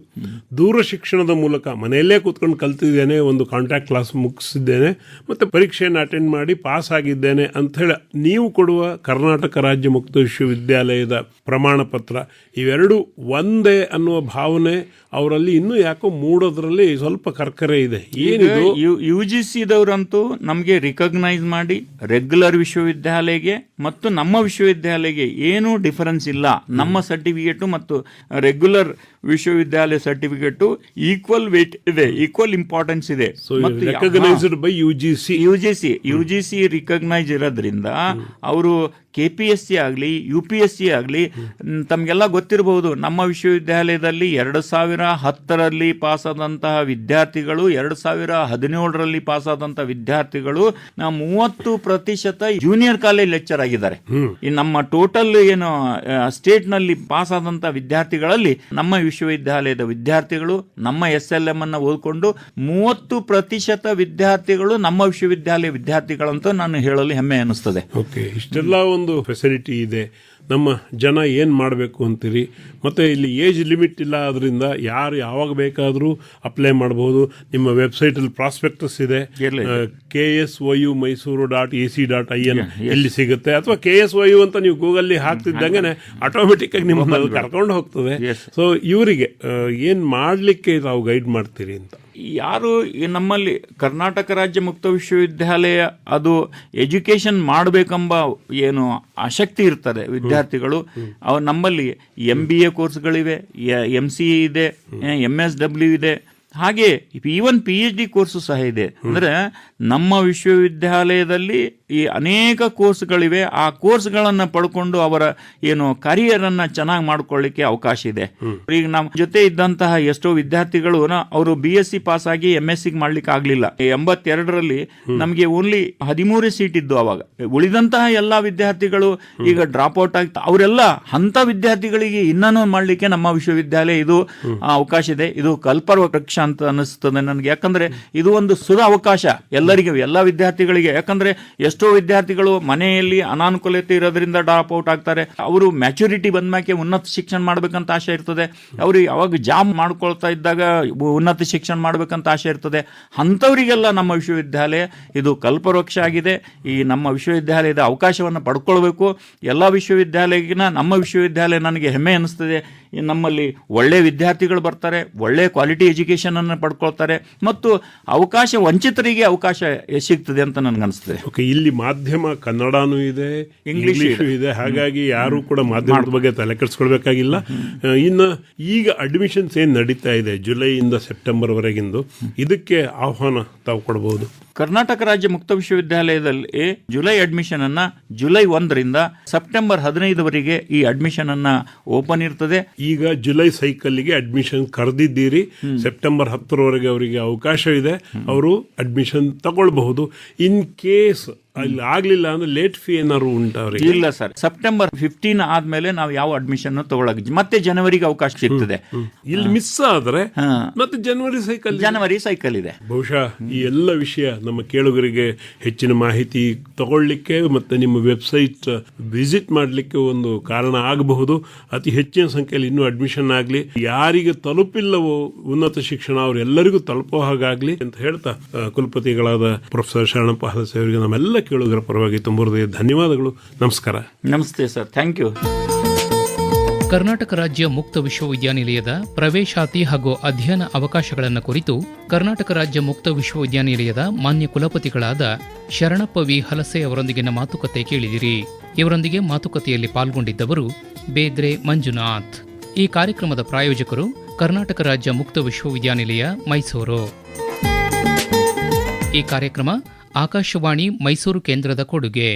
ದೂರ ಶಿಕ್ಷಣದ ಮೂಲಕ ಮನೆಯಲ್ಲೇ ಕೂತ್ಕೊಂಡು ಕಲ್ತಿದ್ದೇನೆ, ಒಂದು ಕಾಂಟ್ಯಾಕ್ಟ್ ಕ್ಲಾಸ್ ಮುಗಿಸಿದ್ದೇನೆ, ಮತ್ತು ಪರೀಕ್ಷೆಯನ್ನು ಅಟೆಂಡ್ ಮಾಡಿ ಪಾಸ್ ಆಗಿದ್ದೇನೆ ಅಂತ ಹೇಳಿ ನೀವು ಕೊಡುವ ಕರ್ನಾಟಕ ರಾಜ್ಯ ಮುಕ್ತ ವಿಶ್ವವಿದ್ಯಾಲಯದ ಪ್ರಮಾಣ ಪತ್ರ ಇವೆರಡು ಒಂದೇ ಅನ್ನುವ ಭಾವನೆ ಅವರಲ್ಲಿ ಇನ್ನೂ ಯಾಕೋ ಮೂಡೋದ್ರಲ್ಲಿ ಸ್ವಲ್ಪ ಕರ್ಕರೆ ಇದೆ. ಏನಿದು? ಯು ಜಿ ಸಿದವರಂತೂ ನಮಗೆ ರಿಕಗ್ನೈಸ್ ಮಾಡಿ ರೆಗ್ಯುಲರ್ ವಿಶ್ವವಿದ್ಯಾಲಯಗೆ ಮತ್ತು ನಮ್ಮ ವಿಶ್ವವಿದ್ಯಾಲಯಗೆ ಏನೂ ಡಿಫರೆನ್ಸ್ ಇಲ್ಲ. ನಮ್ಮ ಸರ್ಟಿಫಿಕೇಟು ಮತ್ತು ರೆಗ್ಯುಲರ್ ವಿಶ್ವವಿದ್ಯಾಲಯ ಸರ್ಟಿಫಿಕೇಟು ಈಕ್ವಲ್ ವೇಟ್ ಇದೆ ಈಕ್ವಲ್ ಇಂಪಾರ್ಟೆನ್ಸ್ ಇದೆ. By U G C U G C U G C recognise ಇರೋದ್ರಿಂದ ಅವರು ಕೆ ಪಿ ಎಸ್ ಸಿ ಆಗಲಿ ಯು ಪಿ ಎಸ್ ಸಿ ಆಗಲಿ ತಮಗೆಲ್ಲ ಗೊತ್ತಿರಬಹುದು ನಮ್ಮ ವಿಶ್ವವಿದ್ಯಾಲಯದಲ್ಲಿ ಎರಡು ಸಾವಿರ ಹತ್ತರಲ್ಲಿ ಪಾಸಾದಂತಹ ವಿದ್ಯಾರ್ಥಿಗಳು ಎರಡು ಸಾವಿರ ಹದಿನೇಳರಲ್ಲಿ ಪಾಸಾದಂಥ ವಿದ್ಯಾರ್ಥಿಗಳು ನಾವು ಮೂವತ್ತು ಪ್ರತಿಶತ ಜೂನಿಯರ್ ಕಾಲೇಜ್ ಲೆಕ್ಚರ್ ಆಗಿದ್ದಾರೆ. ಈ ನಮ್ಮ ಟೋಟಲ್ ಏನು ಸ್ಟೇಟ್ನಲ್ಲಿ ಪಾಸ್ ಆದಂತ ವಿದ್ಯಾರ್ಥಿಗಳಲ್ಲಿ ನಮ್ಮ ವಿಶ್ವವಿದ್ಯಾಲಯದ ವಿದ್ಯಾರ್ಥಿಗಳು ನಮ್ಮ ಎಸ್ ಎಲ್ ಎಂ ಅನ್ನು ಓದಿಕೊಂಡು ಮೂವತ್ತು ಪ್ರತಿಶತ ವಿದ್ಯಾರ್ಥಿಗಳು ನಮ್ಮ ವಿಶ್ವವಿದ್ಯಾಲಯ ವಿದ್ಯಾರ್ಥಿಗಳಂತ ನಾನು ಹೇಳಲು ಹೆಮ್ಮೆ ಅನ್ನಿಸ್ತದೆ. ಇಷ್ಟೆಲ್ಲ ಒಂದು ಫೆಸಿಲಿಟಿ ಇದೆ. ನಮ್ಮ ಜನ ಏನು ಮಾಡಬೇಕು ಅಂತೀರಿ? ಮತ್ತು ಇಲ್ಲಿ ಏಜ್ ಲಿಮಿಟ್ ಇಲ್ಲ ಆದ್ದರಿಂದ ಯಾರು ಯಾವಾಗ ಬೇಕಾದರೂ ಅಪ್ಲೈ ಮಾಡ್ಬೋದು. ನಿಮ್ಮ ವೆಬ್ಸೈಟಲ್ಲಿ ಪ್ರಾಸ್ಪೆಕ್ಟಸ್ ಇದೆ. K S Y U Mysuru dot A C dot I N ಇಲ್ಲಿ ಸಿಗುತ್ತೆ? ಅಥವಾ ಕೆ ಎಸ್ ವೈ ಯು ಅಂತ ನೀವು ಗೂಗಲ್ಲಿ ಹಾಕ್ತಿದ್ದಂಗೆ ಆಟೋಮೆಟಿಕ್ಕಾಗಿ ನಿಮ್ಮನ್ನು ಅದು ಕರ್ಕೊಂಡು ಹೋಗ್ತದೆ. ಸೊ ಇವರಿಗೆ ಏನು ಮಾಡಲಿಕ್ಕೆ ತಾವು ಗೈಡ್ ಮಾಡ್ತೀರಿ ಅಂತ? ಯಾರು ನಮ್ಮಲ್ಲಿ ಕರ್ನಾಟಕ ರಾಜ್ಯ ಮುಕ್ತ ವಿಶ್ವವಿದ್ಯಾಲಯ ಅದು ಎಜುಕೇಶನ್ ಮಾಡಬೇಕೆಂಬ ಏನು ಆಸಕ್ತಿ ಇರ್ತದೆ ವಿದ್ಯಾರ್ಥಿಗಳು, ಅವ ನಮ್ಮಲ್ಲಿ ಎಂ ಬಿ ಎ ಕೋರ್ಸ್ಗಳಿವೆ ಎಂ ಸಿ ಇದೆ ಎಂ ಎಸ್ ಡಬ್ಲ್ಯೂ ಇದೆ. ಹಾಗೆ even P H D course ಸಹ ಇದೆ. ಅಂದ್ರೆ ನಮ್ಮ ವಿಶ್ವವಿದ್ಯಾಲಯದಲ್ಲಿ ಈ ಅನೇಕ ಕೋರ್ಸ್ಗಳಿವೆ. ಆ ಕೋರ್ಸ್ಗಳನ್ನು ಪಡ್ಕೊಂಡು ಅವರ ಏನು ಕರಿಯರ್ ಅನ್ನ ಚೆನ್ನಾಗಿ ಮಾಡ್ಕೊಳ್ಳಿಕ್ಕೆ ಅವಕಾಶ ಇದೆ. ಈಗ ನಮ್ಮ ಜೊತೆ ಇದ್ದಂತಹ ಎಷ್ಟೋ ವಿದ್ಯಾರ್ಥಿಗಳು ಅವರು ಬಿ ಎಸ್ ಸಿ ಪಾಸ್ ಆಗಿ ಎಂ ಎಸ್ ಸಿ ಮಾಡ್ಲಿಕ್ಕೆ ಆಗ್ಲಿಲ್ಲ ಎಂಬತ್ತೆರಡರಲ್ಲಿ ನಮಗೆ ಓನ್ಲಿ ಹದಿಮೂರೇ ಸೀಟ್ ಇದ್ದು ಅವಾಗ. ಉಳಿದಂತಹ ಎಲ್ಲ ವಿದ್ಯಾರ್ಥಿಗಳು ಈಗ ಡ್ರಾಪ್ ಔಟ್ ಆಗ್ತಾ ಅವರೆಲ್ಲ ಅಂತ ವಿದ್ಯಾರ್ಥಿಗಳಿಗೆ ಇನ್ನೂ ಮಾಡ್ಲಿಕ್ಕೆ ನಮ್ಮ ವಿಶ್ವವಿದ್ಯಾಲಯ ಇದು ಅವಕಾಶ ಇದೆ. ಇದು ಕಲ್ಪರ್ವ ಕಲ್ಪವೃಕ್ಷ ಅಂತ ಅನಿಸ್ತದೆ ನನಗೆ. ಯಾಕಂದ್ರೆ ಇದು ಒಂದು ಸುದ ಅವಕಾಶ. ಎಲ್ಲರಿಗೂ, ಎಲ್ಲ ವಿದ್ಯಾರ್ಥಿಗಳಿಗೆ, ಯಾಕಂದ್ರೆ ಎಷ್ಟೋ ವಿದ್ಯಾರ್ಥಿಗಳು ಮನೆಯಲ್ಲಿ ಅನಾನುಕೂಲತೆ ಇರೋದ್ರಿಂದ ಡ್ರಾಪ್ ಔಟ್ ಆಗ್ತಾರೆ. ಅವರು ಮ್ಯಾಚುರಿಟಿ ಬಂದ್ಮ್ಯಾಕೆ ಉನ್ನತ ಶಿಕ್ಷಣ ಮಾಡ್ಬೇಕಂತ ಆಸೆ ಇರ್ತದೆ. ಅವರು ಯಾವಾಗ ಜಾಮ್ ಮಾಡ್ಕೊಳ್ತಾ ಇದ್ದಾಗ ಉನ್ನತ ಶಿಕ್ಷಣ ಮಾಡ್ಬೇಕಂತ ಆಸೆ ಇರ್ತದೆ. ಅಂಥವರಿಗೆಲ್ಲ ನಮ್ಮ ವಿಶ್ವವಿದ್ಯಾಲಯ ಇದು ಕಲ್ಪವೃಕ್ಷ ಆಗಿದೆ. ಈ ನಮ್ಮ ವಿಶ್ವವಿದ್ಯಾಲಯದ ಅವಕಾಶವನ್ನು ಪಡ್ಕೊಳ್ಬೇಕು. ಎಲ್ಲ ವಿಶ್ವವಿದ್ಯಾಲಯಕ್ಕಿನ್ನ ನಮ್ಮ ವಿಶ್ವವಿದ್ಯಾಲಯ ನನಗೆ ಹೆಮ್ಮೆ ಅನಿಸ್ತದೆ. ಈ ನಮ್ಮಲ್ಲಿ ಒಳ್ಳೆಯ ವಿದ್ಯಾರ್ಥಿಗಳು ಬರ್ತಾರೆ ಒಳ್ಳೆ ಕ್ವಾಲಿಟಿ ಎಜುಕೇಷನನ್ನು ಅನ್ನು ಪಡ್ಕೊಳ್ತಾರೆ ಮತ್ತು ಅವಕಾಶ ವಂಚಿತರಿಗೆ ಅವಕಾಶ ಸಿಗ್ತದೆ ಅಂತ ನನಗನ್ನಿಸ್ತದೆ ಓಕೆ ಇಲ್ಲಿ ಮಾಧ್ಯಮ ಕನ್ನಡನೂ ಇದೆ ಇಂಗ್ಲೀಷು ಇದೆ. ಹಾಗಾಗಿ ಯಾರು ಕೂಡ ಮಾಧ್ಯಮದ ಬಗ್ಗೆ ತಲೆ ಕೆಡಿಸ್ಕೊಳ್ಬೇಕಾಗಿಲ್ಲ. ಇನ್ನು ಈಗ ಅಡ್ಮಿಷನ್ಸ್ ಏನು ನಡೀತಾ ಇದೆ? ಜುಲೈಯಿಂದ ಸೆಪ್ಟೆಂಬರ್ವರೆಗಿಂದು. ಇದಕ್ಕೆ ಆಹ್ವಾನ ತಾವು ಕೊಡಬಹುದು ಕರ್ನಾಟಕ ರಾಜ್ಯ ಮುಕ್ತ ವಿಶ್ವವಿದ್ಯಾಲಯದಲ್ಲಿ ಜುಲೈ ಅಡ್ಮಿಷನ್ ಅನ್ನ ಜುಲೈ ಒಂದರಿಂದ ಸೆಪ್ಟೆಂಬರ್ ಹದಿನೈದವರೆಗೆ ಈ ಅಡ್ಮಿಷನ್ ಅನ್ನ ಓಪನ್ ಇರ್ತದೆ. ಈಗ ಜುಲೈ ಸೈಕಲ್ಗೆ ಅಡ್ಮಿಷನ್ ಕರೆದಿದ್ದೀರಿ. ಸೆಪ್ಟೆಂಬರ್ ಹತ್ತರವರೆಗೆ ಅವರಿಗೆ ಅವಕಾಶ ಇದೆ ಅವರು ಅಡ್ಮಿಷನ್ ತಗೊಳ್ಬಹುದು. ಇನ್ ಕೇಸ್ ಅಲ್ಲಿ ಆಗ್ಲಿಲ್ಲ ಅಂದ್ರೆ ಲೇಟ್ ಫೀ ಏನಾದ್ರು ಉಂಟಾ ಅವರಿಗೆ? ಇಲ್ಲ ಸರ್. ಸೆಪ್ಟೆಂಬರ್ ಫಿಫ್ಟೀನ್ ಆದ್ಮೇಲೆ ನಾವು ಯಾವ ಅಡ್ಮಿಷನ್ ತಗೊಳಕ್ ಮತ್ತೆ ಜನವರಿಗೆ ಅವಕಾಶ ಸಿಗ್ತದೆ. ಇಲ್ಲಿ ಮಿಸ್ ಆದ್ರೆ ಮತ್ತೆ ಜನವರಿ ಸೈಕಲ್ ಜನವರಿ ಸೈಕಲ್ ಇದೆ. ಬಹುಶಃ ಈ ಎಲ್ಲ ವಿಷಯ ನಮ್ಮ ಕೇಳುಗರಿಗೆ ಹೆಚ್ಚಿನ ಮಾಹಿತಿ ತಗೊಳ್ಳಿಕ್ಕೆ ಮತ್ತೆ ನಿಮ್ಮ ವೆಬ್ಸೈಟ್ ವಿಸಿಟ್ ಮಾಡಲಿಕ್ಕೆ ಒಂದು ಕಾರಣ ಆಗಬಹುದು. ಅತಿ ಹೆಚ್ಚಿನ ಸಂಖ್ಯೆಯಲ್ಲಿ ಇನ್ನೂ ಅಡ್ಮಿಷನ್ ಆಗಲಿ. ಯಾರಿಗೆ ತಲುಪಿಲ್ಲವೋ ಉನ್ನತ ಶಿಕ್ಷಣ ಅವರೆಲ್ಲರಿಗೂ ತಲುಪೋ ಹಾಗಾಗ್ಲಿ ಅಂತ ಹೇಳ್ತಾ ಕುಲಪತಿಗಳಾದ ಪ್ರೊಫೆಸರ್ ಶರಣಪ್ಪ ಹಲಸೆ ಅವರಿಗೆ ನಮ್ಮೆಲ್ಲ ಕೇಳುಗರ ಪರವಾಗಿ ತುಂಬ ಹೃದಯ ಧನ್ಯವಾದಗಳು. ನಮಸ್ಕಾರ. ನಮಸ್ತೆ ಸರ್. Thank you. ಕರ್ನಾಟಕ ರಾಜ್ಯ ಮುಕ್ತ ವಿಶ್ವವಿದ್ಯಾನಿಲಯದ ಪ್ರವೇಶಾತಿ ಹಾಗೂ ಅಧ್ಯಯನ ಅವಕಾಶಗಳನ್ನು ಕುರಿತು ಕರ್ನಾಟಕ ರಾಜ್ಯ ಮುಕ್ತ ವಿಶ್ವವಿದ್ಯಾನಿಲಯದ ಮಾನ್ಯ ಕುಲಪತಿಗಳಾದ ಶರಣಪ್ಪ ವಿ. ಹಲಸೆ ಅವರೊಂದಿಗಿನ ಮಾತುಕತೆ ಕೇಳಿದಿರಿ. ಇವರೊಂದಿಗೆ ಮಾತುಕತೆಯಲ್ಲಿ ಪಾಲ್ಗೊಂಡಿದ್ದವರು ಬೇದ್ರೆ ಮಂಜುನಾಥ್. ಈ ಕಾರ್ಯಕ್ರಮದ ಪ್ರಾಯೋಜಕರು ಕರ್ನಾಟಕ ರಾಜ್ಯ ಮುಕ್ತ ವಿಶ್ವವಿದ್ಯಾನಿಲಯ ಮೈಸೂರು. ಈ ಕಾರ್ಯಕ್ರಮ ಆಕಾಶವಾಣಿ ಮೈಸೂರು ಕೇಂದ್ರದ ಕೊಡುಗೆ.